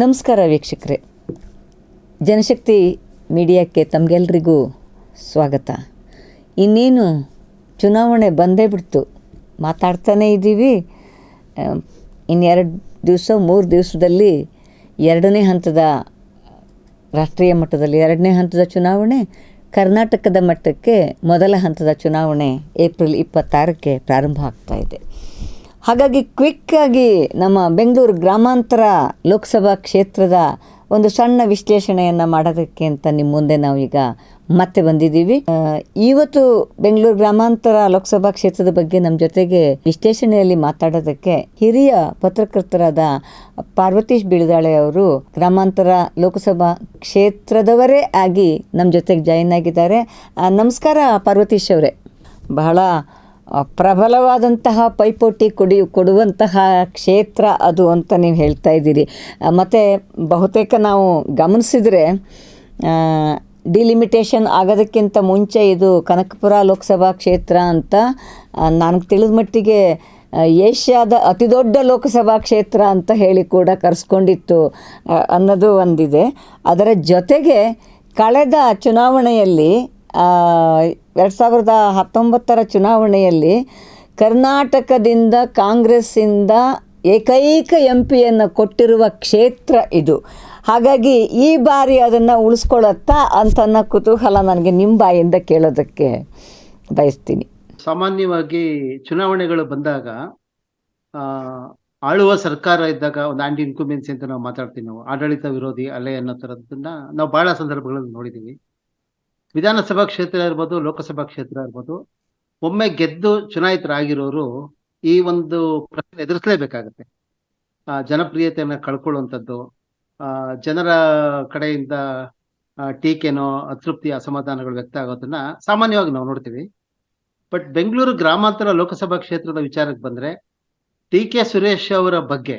ನಮಸ್ಕಾರ ವೀಕ್ಷಕರೇ. ಜನಶಕ್ತಿ ಮೀಡಿಯಾಕ್ಕೆ ತಮಗೆಲ್ರಿಗೂ ಸ್ವಾಗತ. ಇನ್ನೇನು ಚುನಾವಣೆ ಬಂದೇ ಬಿಡ್ತು. ಮಾತಾಡ್ತಾನೇ ಇದ್ದೀವಿ. ಇನ್ನೆರಡು ದಿವಸ, ಮೂರು ದಿವಸದಲ್ಲಿ ಎರಡನೇ ಹಂತದ ರಾಷ್ಟ್ರೀಯ ಮಟ್ಟದಲ್ಲಿ ಎರಡನೇ ಹಂತದ ಚುನಾವಣೆ, ಕರ್ನಾಟಕದ ಮಟ್ಟಕ್ಕೆ ಮೊದಲ ಹಂತದ ಚುನಾವಣೆ ಏಪ್ರಿಲ್ ಇಪ್ಪತ್ತಾರಕ್ಕೆ ಪ್ರಾರಂಭ ಆಗ್ತಾ ಇದೆ. ಹಾಗಾಗಿ ಕ್ವಿಕ್ಕಾಗಿ ನಮ್ಮ ಬೆಂಗಳೂರು ಗ್ರಾಮಾಂತರ ಲೋಕಸಭಾ ಕ್ಷೇತ್ರದ ಒಂದು ಸಣ್ಣ ವಿಶ್ಲೇಷಣೆಯನ್ನು ಮಾಡೋದಕ್ಕೆ ಅಂತ ನಿಮ್ಮ ಮುಂದೆ ನಾವೀಗ ಮತ್ತೆ ಬಂದಿದ್ದೀವಿ. ಇವತ್ತು ಬೆಂಗಳೂರು ಗ್ರಾಮಾಂತರ ಲೋಕಸಭಾ ಕ್ಷೇತ್ರದ ಬಗ್ಗೆ ನಮ್ಮ ಜೊತೆಗೆ ವಿಶ್ಲೇಷಣೆಯಲ್ಲಿ ಮಾತಾಡೋದಕ್ಕೆ ಹಿರಿಯ ಪತ್ರಕರ್ತರಾದ ಪಾರ್ವತೀಶ್ ಬಿಳದಾಳೆ ಅವರು ಗ್ರಾಮಾಂತರ ಲೋಕಸಭಾ ಕ್ಷೇತ್ರದವರೇ ಆಗಿ ನಮ್ಮ ಜೊತೆಗೆ ಜಾಯಿನ್ ಆಗಿದ್ದಾರೆ. ನಮಸ್ಕಾರ ಪಾರ್ವತೀಶ್ ಅವರೇ. ಬಹಳ ಪ್ರಬಲವಾದಂತಹ ಪೈಪೋಟಿ ಕೊಡಿ, ಕೊಡುವಂತಹ ಕ್ಷೇತ್ರ ಅದು ಅಂತ ನೀವು ಹೇಳ್ತಾ ಇದ್ದೀರಿ. ಮತ್ತು ಬಹುತೇಕ ನಾವು ಗಮನಿಸಿದರೆ ಡಿಲಿಮಿಟೇಷನ್ ಆಗೋದಕ್ಕಿಂತ ಮುಂಚೆ ಇದು ಕನಕಪುರ ಲೋಕಸಭಾ ಕ್ಷೇತ್ರ ಅಂತ ನನಗೆ ತಿಳಿದ ಮಟ್ಟಿಗೆ ಏಷ್ಯಾದ ಅತಿ ದೊಡ್ಡ ಲೋಕಸಭಾ ಕ್ಷೇತ್ರ ಅಂತ ಹೇಳಿ ಕೂಡ ಕರೆಸ್ಕೊಂಡಿತ್ತು ಅನ್ನೋದು ಒಂದಿದೆ. ಅದರ ಜೊತೆಗೆ ಕಳೆದ ಚುನಾವಣೆಯಲ್ಲಿ ಎರಡು ಸಾವಿರದ ಹತ್ತೊಂಬತ್ತರ ಚುನಾವಣೆಯಲ್ಲಿ ಕರ್ನಾಟಕದಿಂದ ಕಾಂಗ್ರೆಸ್ಸಿಂದ ಏಕೈಕ ಎಂ ಪಿಯನ್ನು ಕೊಟ್ಟಿರುವ ಕ್ಷೇತ್ರ ಇದು. ಹಾಗಾಗಿ ಈ ಬಾರಿ ಅದನ್ನು ಉಳಿಸ್ಕೊಳ್ಳುತ್ತಾ ಅಂತನ್ನ ಕುತೂಹಲ ನನಗೆ ನಿಮ್ಮ ಬಾಯಿಂದ ಕೇಳೋದಕ್ಕೆ ಬಯಸ್ತೀನಿ. ಸಾಮಾನ್ಯವಾಗಿ ಚುನಾವಣೆಗಳು ಬಂದಾಗ ಆಳುವ ಸರ್ಕಾರ ಇದ್ದಾಗ ಒಂದು ಆಂಟಿ ಇನ್ಕುಮೆನ್ಸಿ ಅಂತ ನಾವು ಮಾತಾಡ್ತೀವಿ ನಾವು, ಆಡಳಿತ ವಿರೋಧಿ ಅಲೆ ಅನ್ನೋ ಥರದ್ದನ್ನ ನಾವು ಭಾಳ ಸಂದರ್ಭಗಳಲ್ಲಿ ನೋಡಿದ್ದೀವಿ ವಿಧಾನಸಭಾ ಕ್ಷೇತ್ರ ಇರ್ಬೋದು, ಲೋಕಸಭಾ ಕ್ಷೇತ್ರ ಇರ್ಬೋದು, ಒಮ್ಮೆ ಗೆದ್ದು ಚುನಾಯಿತರಾಗಿರೋರು ಈ ಒಂದು ಪ್ರಶ್ನೆ ಎದುರಿಸಲೇಬೇಕಾಗತ್ತೆ. ಜನಪ್ರಿಯತೆಯನ್ನ ಕಳ್ಕೊಳ್ಳುವಂಥದ್ದು ಜನರ ಕಡೆಯಿಂದ ಟೀಕೆನೋ ಅತೃಪ್ತಿ ಅಸಮಾಧಾನಗಳು ವ್ಯಕ್ತ ಆಗೋದನ್ನ ಸಾಮಾನ್ಯವಾಗಿ ನಾವು ನೋಡ್ತೀವಿ. ಬಟ್ ಬೆಂಗಳೂರು ಗ್ರಾಮಾಂತರ ಲೋಕಸಭಾ ಕ್ಷೇತ್ರದ ವಿಚಾರಕ್ಕೆ ಬಂದ್ರೆ ಟಿ ಕೆ ಸುರೇಶ್ ಅವರ ಬಗ್ಗೆ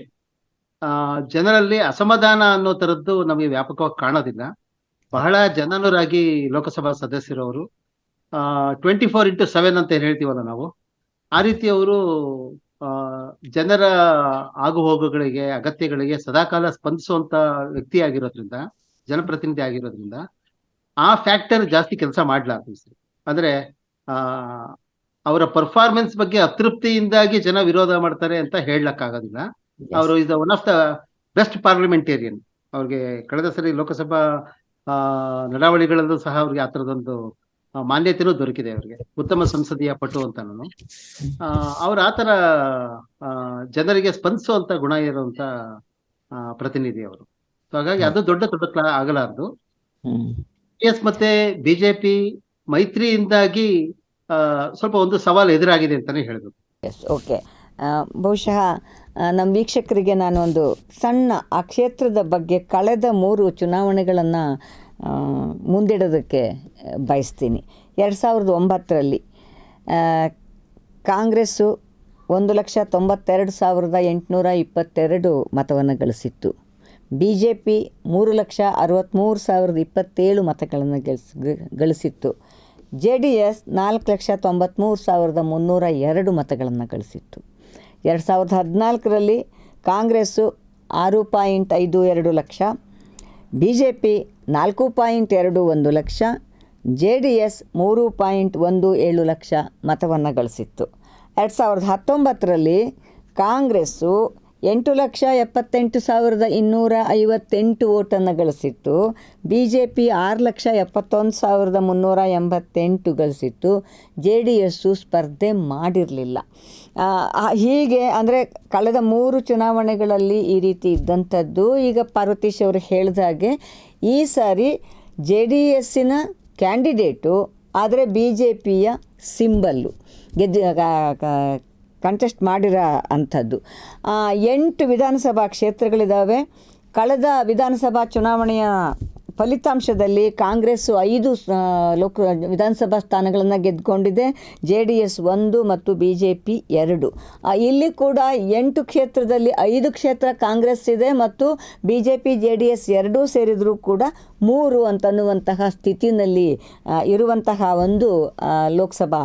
ಜನರಲ್ಲಿ ಅಸಮಾಧಾನ ಅನ್ನೋ ತರದ್ದು ನಮಗೆ ವ್ಯಾಪಕವಾಗಿ ಕಾಣೋದಿಲ್ಲ. ಬಹಳ ಜನನರಾಗಿ ಲೋಕಸಭಾ ಸದಸ್ಯರವರು ಆ ಟ್ವೆಂಟಿ ಫೋರ್ ಇಂಟು ಸೆವೆನ್ ಅಂತ ಏನ್ ಹೇಳ್ತೀವಲ್ಲ ನಾವು. ಆ ರೀತಿ ಅವರು ಆ ಜನರ ಆಗು ಹೋಗುಗಳಿಗೆ ಅಗತ್ಯಗಳಿಗೆ ಸದಾಕಾಲ ಸ್ಪಂದಿಸುವಂತ ವ್ಯಕ್ತಿ ಆಗಿರೋದ್ರಿಂದ ಜನಪ್ರತಿನಿಧಿ ಆಗಿರೋದ್ರಿಂದ ಆ ಫ್ಯಾಕ್ಟರ್ ಜಾಸ್ತಿ ಕೆಲಸ ಮಾಡ್ಲಾರ್ದು ಸರ್. ಅಂದ್ರೆ ಆ ಅವರ ಪರ್ಫಾರ್ಮೆನ್ಸ್ ಬಗ್ಗೆ ಅತೃಪ್ತಿಯಿಂದಾಗಿ ಜನ ವಿರೋಧ ಮಾಡ್ತಾರೆ ಅಂತ ಹೇಳಕ್ಕಾಗೋದಿಲ್ಲ. ಅವರು is one of the best parliamentarian ಅವ್ರಿಗೆ ಕಳೆದ ಸರಿ ಲೋಕಸಭಾ ನಡಾವಳಿಗಳಲ್ಲೂ ಸಹ ಅವ್ರಿಗೆ ಆ ಥರದೊಂದು ಮಾನ್ಯತೆನೂ ದೊರಕಿದೆ ಅವ್ರಿಗೆ. ಉತ್ತಮ ಸಂಸದೀಯ ಪಟು ಅಂತ ನಾನು ಅವ್ರ ಆತರ ಥರ ಜನರಿಗೆ ಸ್ಪಂದಿಸುವಂತ ಗುಣ ಇರುವಂತ ಆ, ಪ್ರತಿನಿಧಿ ಅವರು. ಸೊ ಹಾಗಾಗಿ ಅದು ದೊಡ್ಡ ದೊಡ್ಡ ಆಗಲಾರದು. ಎಸ್ ಮತ್ತೆ ಬಿಜೆಪಿ ಮೈತ್ರಿಯಿಂದಾಗಿ ಆ, ಸ್ವಲ್ಪ ಒಂದು ಸವಾಲು ಎದುರಾಗಿದೆ ಅಂತಾನೆ ಹೇಳ್ಬೇಕು ಬಹುಶಃ ಆ, ನಮ್ಮ ವೀಕ್ಷಕರಿಗೆ ನಾನು ಒಂದು ಸಣ್ಣ ಆ ಕ್ಷೇತ್ರದ ಬಗ್ಗೆ ಕಳೆದ ಮೂರು ಚುನಾವಣೆಗಳನ್ನು ಮುಂದಿಡೋದಕ್ಕೆ ಬಯಸ್ತೀನಿ. ಎರಡು ಸಾವಿರದ ಒಂಬತ್ತರಲ್ಲಿ ಕಾಂಗ್ರೆಸ್ಸು ಒಂದು ಲಕ್ಷ ತೊಂಬತ್ತೆರಡು ಸಾವಿರದ ಎಂಟುನೂರ ಇಪ್ಪತ್ತೆರಡು ಮತವನ್ನು ಗಳಿಸಿತ್ತು. ಬಿ ಜೆ ಪಿ ಮೂರು ಲಕ್ಷ ಅರವತ್ತ್ಮೂರು ಸಾವಿರದ ಇಪ್ಪತ್ತೇಳು ಮತಗಳನ್ನು ಗಳಿಸ್, ಗಳಿಸಿತ್ತು. ಜೆ ಡಿ ಎಸ್ ನಾಲ್ಕು ಲಕ್ಷ ತೊಂಬತ್ತ್ಮೂರು ಸಾವಿರದ ಮುನ್ನೂರ ಎರಡು ಮತಗಳನ್ನು ಗಳಿಸಿತ್ತು. ಎರಡು ಸಾವಿರದ ಹದಿನಾಲ್ಕರಲ್ಲಿ ಕಾಂಗ್ರೆಸ್ಸು ಆರು ಪಾಯಿಂಟ್ ಐದು ಎರಡು ಲಕ್ಷ ಬಿ ಜೆ ಪಿ ನಾಲ್ಕು ಪಾಯಿಂಟ್ ಎರಡು ಒಂದು ಲಕ್ಷ ಜೆ ಡಿ ಎಸ್ ಮೂರು ಪಾಯಿಂಟ್ ಒಂದು ಏಳು ಲಕ್ಷ ಮತವನ್ನು ಗಳಿಸಿತ್ತು. ಎರಡು ಸಾವಿರದ ಹತ್ತೊಂಬತ್ತರಲ್ಲಿ ಕಾಂಗ್ರೆಸ್ಸು ಎಂಟು ಲಕ್ಷ ಎಪ್ಪತ್ತೆಂಟು ಸಾವಿರದ ಇನ್ನೂರ ಐವತ್ತೆಂಟು ಓಟನ್ನು ಗಳಿಸಿತ್ತು ಬಿ ಜೆ ಪಿ ಆರು ಲಕ್ಷ ಎಪ್ಪತ್ತೊಂದು ಸಾವಿರದ ಮುನ್ನೂರ ಎಂಬತ್ತೆಂಟು ಗಳಿಸಿತ್ತು ಜೆ ಡಿ ಎಸ್ಸು ಸ್ಪರ್ಧೆ ಮಾಡಿರಲಿಲ್ಲ. ಹೀಗೆ ಅಂದರೆ ಕಳೆದ ಮೂರು ಚುನಾವಣೆಗಳಲ್ಲಿ ಈ ರೀತಿ ಇದ್ದಂಥದ್ದು. ಈಗ ಪಾರ್ವತೀಶ್ ಅವರು ಹೇಳಿದ ಹಾಗೆ ಈ ಸಾರಿ ಜೆ ಡಿ ಎಸ್ಸಿನ ಕ್ಯಾಂಡಿಡೇಟು, ಆದರೆ ಬಿ ಜೆ ಪಿಯ ಸಿಂಬಲ್ಲು ಗೆದ್ದು ಕಂಟೆಸ್ಟ್ ಮಾಡಿರೋ ಅಂಥದ್ದು. ಎಂಟು ವಿಧಾನಸಭಾ ಕ್ಷೇತ್ರಗಳಿದ್ದಾವೆ ಕಳೆದ ವಿಧಾನಸಭಾ ಚುನಾವಣೆಯ ಫಲಿತಾಂಶದಲ್ಲಿ ಕಾಂಗ್ರೆಸ್ಸು ಐದು ಲೋಕ, ವಿಧಾನಸಭಾ ಸ್ಥಾನಗಳನ್ನು ಗೆದ್ದುಕೊಂಡಿದೆ. ಜೆ ಡಿ ಎಸ್ ಒಂದು ಮತ್ತು ಬಿ ಜೆ ಪಿ ಎರಡು ಇಲ್ಲಿ ಕೂಡ ಎಂಟು ಕ್ಷೇತ್ರದಲ್ಲಿ ಐದು ಕ್ಷೇತ್ರ ಕಾಂಗ್ರೆಸ್ ಇದೆ ಮತ್ತು B J P J D S ಎರಡೂ ಸೇರಿದರೂ ಕೂಡ ಮೂರು ಅಂತನ್ನುವಂತಹ ಸ್ಥಿತಿನಲ್ಲಿ ಇರುವಂತಹ ಒಂದು ಲೋಕಸಭಾ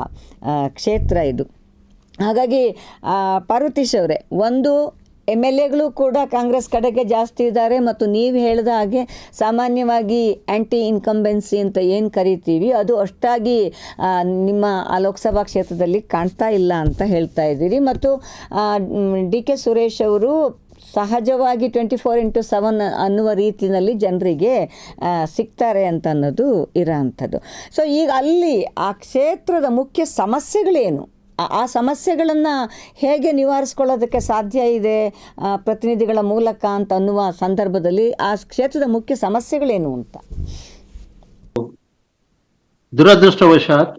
ಕ್ಷೇತ್ರ ಇದು. ಹಾಗಾಗಿ ಪಾರ್ವತೀಶ್ ಅವರೇ, ಒಂದು ಎಂ ಎಲ್ ಎಗಳು ಕೂಡ ಕಾಂಗ್ರೆಸ್ ಕಡೆಗೆ ಜಾಸ್ತಿ ಇದ್ದಾರೆ ಮತ್ತು ನೀವು ಹೇಳಿದ ಹಾಗೆ ಸಾಮಾನ್ಯವಾಗಿ ಆ್ಯಂಟಿ ಇನ್ಕಂಬೆನ್ಸಿ ಅಂತ ಏನು ಕರಿತೀವಿ, ಅದು ಅಷ್ಟಾಗಿ ನಿಮ್ಮ ಆ ಲೋಕಸಭಾ ಕ್ಷೇತ್ರದಲ್ಲಿ ಕಾಣ್ತಾ ಇಲ್ಲ ಅಂತ ಹೇಳ್ತಾ ಇದ್ದೀರಿ. ಮತ್ತು ಡಿ ಕೆ ಸುರೇಶ್ ಅವರು ಸಹಜವಾಗಿ ಟ್ವೆಂಟಿ ಫೋರ್ ಇಂಟು ಸೆವೆನ್ ಅನ್ನುವ ರೀತಿಯಲ್ಲಿ ಜನರಿಗೆ ಸಿಗ್ತಾರೆ ಅಂತ ಅನ್ನೋದು ಇರೋ ಅಂಥದ್ದು ಸೊ ಈಗ ಅಲ್ಲಿ ಆ ಕ್ಷೇತ್ರದ ಮುಖ್ಯ ಸಮಸ್ಯೆಗಳೇನು? ಆ- ಸಮಸ್ಯೆಗಳನ್ನು ಹೇಗೆ ನಿವಾರಿಸ್ಕೊಳ್ಳೋದಕ್ಕೆ ಸಾಧ್ಯ ಇದೆ ಆ, ಪ್ರತಿನಿಧಿಗಳ ಮೂಲಕ ಅಂತ ಅನ್ನುವ ಸಂದರ್ಭದಲ್ಲಿ ಆ ಕ್ಷೇತ್ರದ ಮುಖ್ಯ ಸಮಸ್ಯೆಗಳೇನು ಅಂತ? ದುರದೃಷ್ಟವಶಾತ್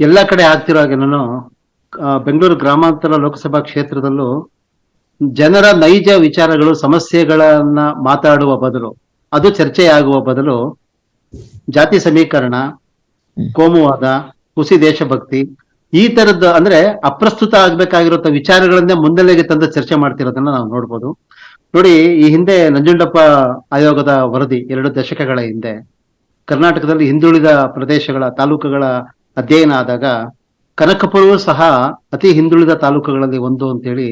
ಎಲ್ಲ ಕಡೆ ಆಗ್ತಿರೋ ಹಾಗೆ ನಾನು ಬೆಂಗಳೂರು ಗ್ರಾಮಾಂತರ ಲೋಕಸಭಾ ಕ್ಷೇತ್ರದಲ್ಲೂ ಜನರ ನೈಜ ವಿಚಾರಗಳು ಸಮಸ್ಯೆಗಳನ್ನ ಮಾತಾಡುವ ಬದಲು ಅದು ಚರ್ಚೆಯಾಗುವ ಬದಲು ಜಾತಿ ಸಮೀಕರಣ ಕೋಮುವಾದ ಹುಸಿ ದೇಶಭಕ್ತಿ ಈ ತರದ್ದು ಅಂದ್ರೆ ಅಪ್ರಸ್ತುತ ಆಗ್ಬೇಕಾಗಿರುವಂತ ವಿಚಾರಗಳನ್ನೇ ಮುಂದಲೆಗೆ ತಂದು ಚರ್ಚೆ ಮಾಡ್ತಿರೋದನ್ನ ನಾವು ನೋಡ್ಬೋದು. ನೋಡಿ, ಈ ಹಿಂದೆ ನಂಜುಂಡಪ್ಪ ಆಯೋಗದ ವರದಿ ಎರಡು ದಶಕಗಳ ಹಿಂದೆ, ಕರ್ನಾಟಕದಲ್ಲಿ ಹಿಂದುಳಿದ ಪ್ರದೇಶಗಳ ತಾಲೂಕುಗಳ ಅಧ್ಯಯನ ಆದಾಗ ಕನಕಪುರವೂ ಸಹ ಅತಿ ಹಿಂದುಳಿದ ತಾಲೂಕುಗಳಲ್ಲಿ ಒಂದು ಅಂತೇಳಿ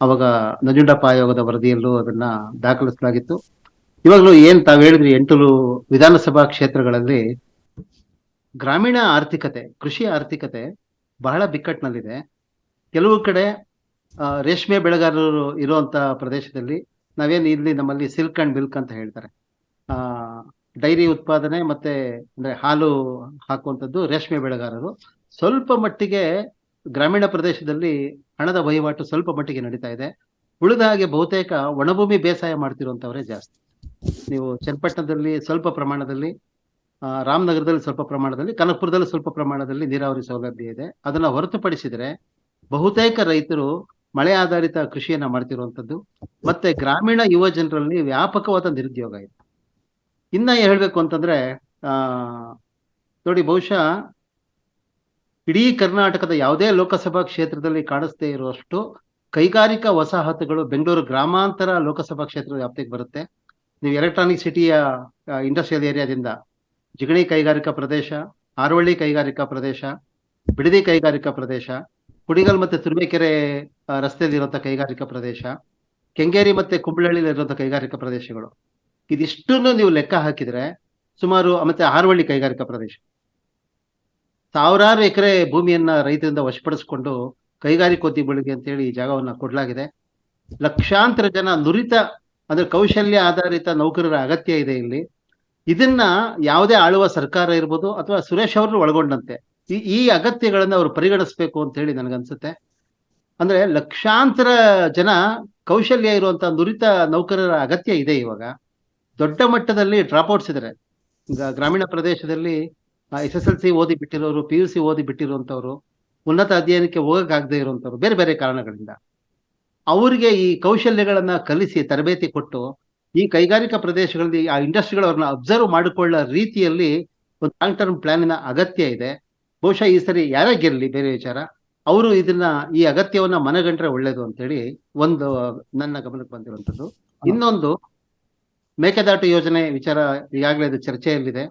ಅವಾಗ ನಂಜುಂಡಪ್ಪ ಆಯೋಗದ ವರದಿಯಲ್ಲೂ ಅದನ್ನ ದಾಖಲಿಸಲಾಗಿತ್ತು. ಇವಾಗಲೂ ಏನ್ ತಾವ್ ಹೇಳಿದ್ರಿ, ಎಂಟು ವಿಧಾನಸಭಾ ಕ್ಷೇತ್ರಗಳಲ್ಲಿ ಗ್ರಾಮೀಣ ಆರ್ಥಿಕತೆ, ಕೃಷಿ ಆರ್ಥಿಕತೆ ಬಹಳ ಬಿಕ್ಕಟ್ಟಿನಲ್ಲಿದೆ. ಕೆಲವು ಕಡೆ ರೇಷ್ಮೆ ಬೆಳೆಗಾರರು ಇರುವಂತ ಪ್ರದೇಶದಲ್ಲಿ ನಾವೇನು ಇಲ್ಲಿ ನಮ್ಮಲ್ಲಿ ಸಿಲ್ಕ್ ಅಂಡ್ ಮಿಲ್ಕ್ ಅಂತ ಹೇಳ್ತಾರೆ. ಆ, ಡೈರಿ ಉತ್ಪಾದನೆ ಮತ್ತೆ, ಅಂದ್ರೆ ಹಾಲು ಹಾಕುವಂಥದ್ದು ರೇಷ್ಮೆ ಬೆಳೆಗಾರರು. ಸ್ವಲ್ಪ ಮಟ್ಟಿಗೆ ಗ್ರಾಮೀಣ ಪ್ರದೇಶದಲ್ಲಿ ಹಣದ ವಹಿವಾಟು ಸ್ವಲ್ಪ ಮಟ್ಟಿಗೆ ನಡೀತಾ ಇದೆ. ಉಳಿದ ಹಾಗೆ ಬಹುತೇಕ ಒಣಭೂಮಿ ಬೇಸಾಯ ಮಾಡ್ತಿರುವಂತವರೇ ಜಾಸ್ತಿ. ನೀವು ಚನ್ನಪಟ್ಟಣದಲ್ಲಿ ಸ್ವಲ್ಪ ಪ್ರಮಾಣದಲ್ಲಿ ರಾಮನಗರದಲ್ಲಿ ಸ್ವಲ್ಪ ಪ್ರಮಾಣದಲ್ಲಿ, ಕನಕಪುರದಲ್ಲಿ ಸ್ವಲ್ಪ ಪ್ರಮಾಣದಲ್ಲಿ ನೀರಾವರಿ ಸೌಲಭ್ಯ ಇದೆ. ಅದನ್ನ ಹೊರತುಪಡಿಸಿದ್ರೆ ಬಹುತೇಕ ರೈತರು ಮಳೆ ಆಧಾರಿತ ಕೃಷಿಯನ್ನ ಮಾಡ್ತಿರುವಂಥದ್ದು ಮತ್ತೆ ಗ್ರಾಮೀಣ ಯುವ ಜನರಲ್ಲಿ ವ್ಯಾಪಕವಾದ ನಿರುದ್ಯೋಗ ಇದೆ. ಇನ್ನ ಹೇಳ್ಬೇಕು ಅಂತಂದ್ರೆ, ಆ, ನೋಡಿ ಬಹುಶಃ ಇಡೀ ಕರ್ನಾಟಕದ ಯಾವುದೇ ಲೋಕಸಭಾ ಕ್ಷೇತ್ರದಲ್ಲಿ ಕಾಣಿಸ್ತೇ ಇರುವಷ್ಟು ಕೈಗಾರಿಕಾ ವಸಾಹತುಗಳು ಬೆಂಗಳೂರು ಗ್ರಾಮಾಂತರ ಲೋಕಸಭಾ ಕ್ಷೇತ್ರದ ವ್ಯಾಪ್ತಿಗೆ ಬರುತ್ತೆ. ನೀವು ಎಲೆಕ್ಟ್ರಾನಿಕ್ ಸಿಟಿಯ ಇಂಡಸ್ಟ್ರಿಯಲ್ ಏರಿಯಾದಿಂದ ಜಿಗಣಿ ಕೈಗಾರಿಕಾ ಪ್ರದೇಶ, ಆರವಳ್ಳಿ ಕೈಗಾರಿಕಾ ಪ್ರದೇಶ, ಬಿಡದಿ ಕೈಗಾರಿಕಾ ಪ್ರದೇಶ ಕುಡಿಗಲ್ ಮತ್ತೆ ರಸ್ತೆಯಲ್ಲಿರುವಂಥ ರಸ್ತೆಯಲ್ಲಿ ಇರುವಂತಹ ಕೈಗಾರಿಕಾ ಪ್ರದೇಶ, ಕೆಂಗೇರಿ ಮತ್ತೆ ಕುಂಬಳಹಳ್ಳಿಯಲ್ಲಿ ಇರುವಂತಹ ಕೈಗಾರಿಕಾ ಪ್ರದೇಶಗಳು. ಇದಿಷ್ಟನ್ನು ನೀವು ಲೆಕ್ಕ ಹಾಕಿದ್ರೆ ಸುಮಾರು, ಮತ್ತೆ ಆರವಳ್ಳಿ ಕೈಗಾರಿಕಾ ಪ್ರದೇಶ. ಸಾವಿರಾರು ಎಕರೆ ಭೂಮಿಯನ್ನ ರೈತರಿಂದ ವಶಪಡಿಸಿಕೊಂಡು ಕೈಗಾರಿಕೋದ್ಯಮಿಗಳಿಗೆ ಅಂತೇಳಿ ಈ ಜಾಗವನ್ನ ಕೊಡ್ಲಾಗಿದೆ. ಲಕ್ಷಾಂತರ ಜನ ನುರಿತ, ಅಂದ್ರೆ ಕೌಶಲ್ಯ ಆಧಾರಿತ ನೌಕರರ ಅಗತ್ಯ ಇದೆ ಇಲ್ಲಿ. ಇದನ್ನ ಯಾವುದೇ ಆಳುವ ಸರ್ಕಾರ ಇರ್ಬೋದು ಅಥವಾ ಸುರೇಶ್ ಅವರು ಒಳಗೊಂಡಂತೆ. ಈ ಅಗತ್ಯಗಳನ್ನ ಅವರು ಪರಿಗಣಿಸ್ಬೇಕು ಅಂತ ಹೇಳಿ ನನಗನ್ಸುತ್ತೆ. ಅಂದ್ರೆ ಲಕ್ಷಾಂತರ ಜನ ಕೌಶಲ್ಯ ಇರುವಂತ ನುರಿತ ನೌಕರರ ಅಗತ್ಯ ಇದೆ ಇವಾಗ. ದೊಡ್ಡ ಮಟ್ಟದಲ್ಲಿ ಡ್ರಾಪ್ಔಟ್ಸ್ ಇದ್ದಾರೆ ಈಗ ಗ್ರಾಮೀಣ ಪ್ರದೇಶದಲ್ಲಿ ಎಸ್ ಎಸ್ ಎಲ್ ಸಿ ಓದಿ ಬಿಟ್ಟಿರೋರು ಪಿ ಯು ಸಿ ಓದಿ ಬಿಟ್ಟಿರುವಂತವ್ರು, ಉನ್ನತ ಅಧ್ಯಯನಕ್ಕೆ ಹೋಗಕ್ಕಾಗದೇ ಇರುವಂತವ್ರು, ಬೇರೆ ಬೇರೆ ಕಾರಣಗಳಿಂದ. ಅವರಿಗೆ ಈ ಕೌಶಲ್ಯಗಳನ್ನ ಕಲಿಸಿ ತರಬೇತಿ ಕೊಟ್ಟು ಈ ಕೈಗಾರಿಕಾ ಪ್ರದೇಶಗಳಲ್ಲಿ ಆ ಇಂಡಸ್ಟ್ರಿಗಳವ್ರನ್ನ ಅಬ್ಸರ್ವ್ ಮಾಡಿಕೊಳ್ಳೋ ರೀತಿಯಲ್ಲಿ ಒಂದು ಲಾಂಗ್ ಟರ್ಮ್ ಪ್ಲಾನಿನ ಅಗತ್ಯ ಇದೆ. ಬಹುಶಃ ಈ ಸರಿ ಯಾರೇ ಗೆಲ್ಲಿ ಬೇರೆ ವಿಚಾರ. ಅವರು ಇದನ್ನ ಈ ಅಗತ್ಯವನ್ನ ಮನಗಂಡ್ರೆ ಒಳ್ಳೇದು ಅಂತೇಳಿ ಒಂದು ನನ್ನ ಗಮನಕ್ಕೆ ಬಂದಿರುವಂತದ್ದು ಇನ್ನೊಂದು ಮೇಕೆದಾಟು ಯೋಜನೆ ವಿಚಾರ ಈಗಾಗಲೇ ಇದು ಚರ್ಚೆಯಲ್ಲಿದೆ.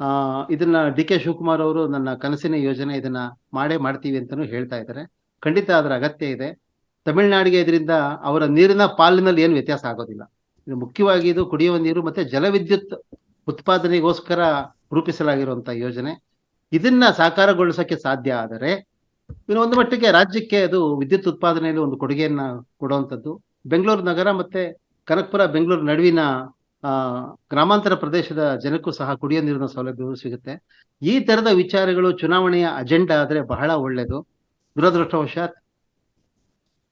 ಆ ಇದನ್ನ ಡಿ ಕೆ ಶಿವಕುಮಾರ್ ಅವರು ನನ್ನ ಕನಸಿನ ಯೋಜನೆ ಇದನ್ನ ಮಾಡೇ ಮಾಡ್ತೀವಿ ಅಂತಾನು ಹೇಳ್ತಾ ಇದ್ದಾರೆ. ಖಂಡಿತ ಅದರ ಅಗತ್ಯ ಇದೆ. ತಮಿಳುನಾಡಿಗೆ ಇದರಿಂದ ಅವರ ನೀರಿನ ಪಾಲಿನಲ್ಲಿ ಏನು ವ್ಯತ್ಯಾಸ ಆಗೋದಿಲ್ಲ. ಮುಖ್ಯವಾಗಿ ಇದು ಕುಡಿಯುವ ನೀರು ಮತ್ತೆ ಜಲವಿದ್ಯುತ್ ಉತ್ಪಾದನೆಗೋಸ್ಕರ ರೂಪಿಸಲಾಗಿರುವಂತಹ ಯೋಜನೆ. ಇದನ್ನ ಸಾಕಾರಗೊಳಿಸಕ್ಕೆ ಸಾಧ್ಯ ಆದರೆ, ಇನ್ನು ಒಂದು ಮಟ್ಟಿಗೆ ರಾಜ್ಯಕ್ಕೆ ಅದು ವಿದ್ಯುತ್ ಉತ್ಪಾದನೆಯಲ್ಲಿ ಒಂದು ಕೊಡುಗೆಯನ್ನ ಕೊಡುವಂಥದ್ದು. ಬೆಂಗಳೂರು ನಗರ ಮತ್ತೆ ಕನಕಪುರ ಬೆಂಗಳೂರು ನಡುವಿನ ಗ್ರಾಮಾಂತರ ಪ್ರದೇಶದ ಜನಕ್ಕೂ ಸಹ ಕುಡಿಯುವ ನೀರಿನ ಸೌಲಭ್ಯಗಳು ಸಿಗುತ್ತೆ. ಈ ತರದ ವಿಚಾರಗಳು ಚುನಾವಣೆಯ ಅಜೆಂಡಾ ಆದ್ರೆ ಬಹಳ ಒಳ್ಳೆಯದು ದುರದೃಷ್ಟವಶಾತ್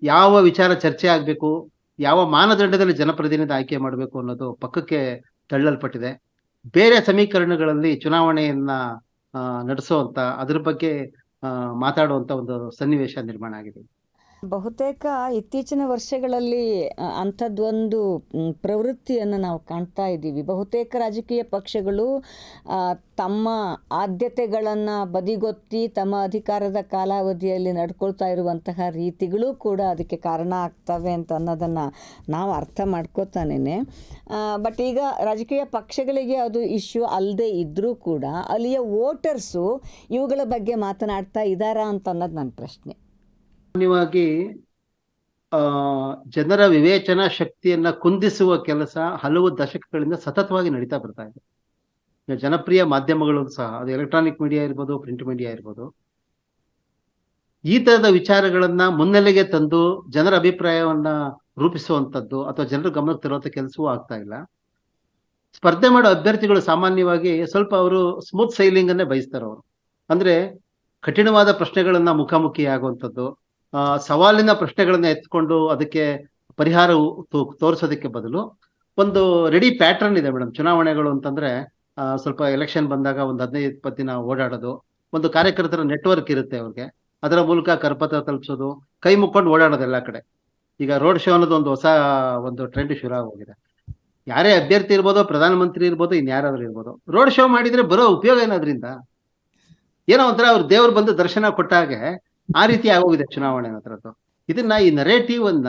ಯಾವ ವಿಚಾರ ಚರ್ಚೆ ಆಗ್ಬೇಕು ಯಾವ ಮಾನದಂಡದಲ್ಲಿ ಜನಪ್ರತಿನಿಧಿ ಆಯ್ಕೆ ಮಾಡಬೇಕು ಅನ್ನೋದು ಪಕ್ಕಕ್ಕೆ ತಳ್ಳಲ್ಪಟ್ಟಿದೆ. ಬೇರೆ ಸಮೀಕರಣಗಳಲ್ಲಿ ಚುನಾವಣೆಯನ್ನ ನಡೆಸುವಂತ, ಅದ್ರ ಬಗ್ಗೆ ಮಾತಾಡುವಂತ ಒಂದು ಸನ್ನಿವೇಶ ನಿರ್ಮಾಣ ಆಗಿದೆ. ಬಹುತೇಕ ಇತ್ತೀಚಿನ ವರ್ಷಗಳಲ್ಲಿ ಅಂಥದ್ದೊಂದು ಪ್ರವೃತ್ತಿಯನ್ನು ನಾವು ಕಾಣ್ತಾ ಇದ್ದೀವಿ. ಬಹುತೇಕ ರಾಜಕೀಯ ಪಕ್ಷಗಳು ತಮ್ಮ ಆದ್ಯತೆಗಳನ್ನು ಬದಿಗೊತ್ತಿ, ತಮ್ಮ ಅಧಿಕಾರದ ಕಾಲಾವಧಿಯಲ್ಲಿ ನಡ್ಕೊಳ್ತಾ ಇರುವಂತಹ ರೀತಿಗಳು ಕೂಡ ಅದಕ್ಕೆ ಕಾರಣ ಆಗ್ತವೆ ಅಂತ ಅನ್ನೋದನ್ನು ನಾವು ಅರ್ಥ ಮಾಡ್ಕೋತಾನೇ ಬಟ್ ಈಗ ರಾಜಕೀಯ ಪಕ್ಷಗಳಿಗೆ ಅದು ಇಶ್ಯೂ ಅಲ್ಲದೆ ಇದ್ದರೂ ಕೂಡ ಅಲ್ಲಿಯ ವೋಟರ್ಸು ಇವುಗಳ ಬಗ್ಗೆ ಮಾತನಾಡ್ತಾ ಇದ್ದಾರಾ ಅಂತ ಅನ್ನೋದು ನನ್ನ ಪ್ರಶ್ನೆ. ಸಾಮಾನ್ಯವಾಗಿ, ಆ, ಜನರ ವಿವೇಚನಾ ಶಕ್ತಿಯನ್ನ ಕುಂದಿಸುವ ಕೆಲಸ ಹಲವು ದಶಕಗಳಿಂದ ಸತತವಾಗಿ ನಡೀತಾ ಬರ್ತಾ ಇದೆ. ಜನಪ್ರಿಯ ಮಾಧ್ಯಮಗಳು ಸಹ, ಅದು ಎಲೆಕ್ಟ್ರಾನಿಕ್ ಮೀಡಿಯಾ ಇರ್ಬೋದು ಪ್ರಿಂಟ್ ಮೀಡಿಯಾ ಇರ್ಬೋದು, ಈ ತರದ ವಿಚಾರಗಳನ್ನ ಮುನ್ನೆಲೆಗೆ ತಂದು ಜನರ ಅಭಿಪ್ರಾಯವನ್ನ ರೂಪಿಸುವಂತದ್ದು ಅಥವಾ ಜನರ ಗಮನಕ್ಕೆ ತರುವಂತ ಕೆಲಸವೂ ಆಗ್ತಾ ಇಲ್ಲ. ಸ್ಪರ್ಧೆ ಮಾಡೋ ಅಭ್ಯರ್ಥಿಗಳು ಸಾಮಾನ್ಯವಾಗಿ ಸ್ವಲ್ಪ ಅವರು ಸ್ಮೂತ್ ಸೈಲಿಂಗ್ ಅನ್ನೇ ಬಯಸ್ತಾರೆ ಅವರು ಅಂದ್ರೆ ಕಠಿಣವಾದ ಪ್ರಶ್ನೆಗಳನ್ನ ಮುಖಾಮುಖಿ ಆಗುವಂಥದ್ದು ಸವಾಲಿನ ಪ್ರಶ್ನೆಗಳನ್ನ ಎತ್ಕೊಂಡು ಅದಕ್ಕೆ ಪರಿಹಾರ ತೋರಿಸೋದಕ್ಕೆ ಬದಲು ಒಂದು ರೆಡಿ ಪ್ಯಾಟರ್ನ್ ಇದೆ ಮೇಡಮ್ ಚುನಾವಣೆಗಳು ಅಂತಂದ್ರೆ ಸ್ವಲ್ಪ ಎಲೆಕ್ಷನ್ ಬಂದಾಗ ಒಂದು ಹದಿನೈದು, ಇಪ್ಪತ್ತು ದಿನ ಓಡಾಡೋದು, ಒಂದು ಕಾರ್ಯಕರ್ತರ ನೆಟ್ವರ್ಕ್ ಇರುತ್ತೆ ಅವ್ರಿಗೆ. ಅದರ ಮೂಲಕ ಕರಪತ್ರ ತಲುಪಿಸೋದು, ಕೈ ಮುಕ್ಕೊಂಡು ಓಡಾಡೋದು ಎಲ್ಲ ಕಡೆ. ಈಗ ರೋಡ್ ಶೋ ಅನ್ನೋದು ಒಂದು ಹೊಸ, ಒಂದು ಟ್ರೆಂಡ್ ಶುರು ಆಗೋಗಿದೆ. ಯಾರೇ ಅಭ್ಯರ್ಥಿ ಇರ್ಬೋದು, ಪ್ರಧಾನಮಂತ್ರಿ ಇರ್ಬೋದು ಇನ್ಯಾರಾದ್ರೂ ಇರ್ಬೋದು ರೋಡ್ ಶೋ ಮಾಡಿದ್ರೆ ಬರೋ ಉಪಯೋಗ ಏನಾದ್ರಿಂದ? ಏನೋ ಒಂಥರ ಅವ್ರು ದೇವ್ರು ಬಂದು ದರ್ಶನ ಕೊಟ್ಟಾಗೆ ಆ ರೀತಿ ಆಗೋಗಿದೆ ಚುನಾವಣೆ ಹತ್ರದ್ದು ಇದನ್ನ ಈ ನೆರೇಟಿವ್ ಅನ್ನ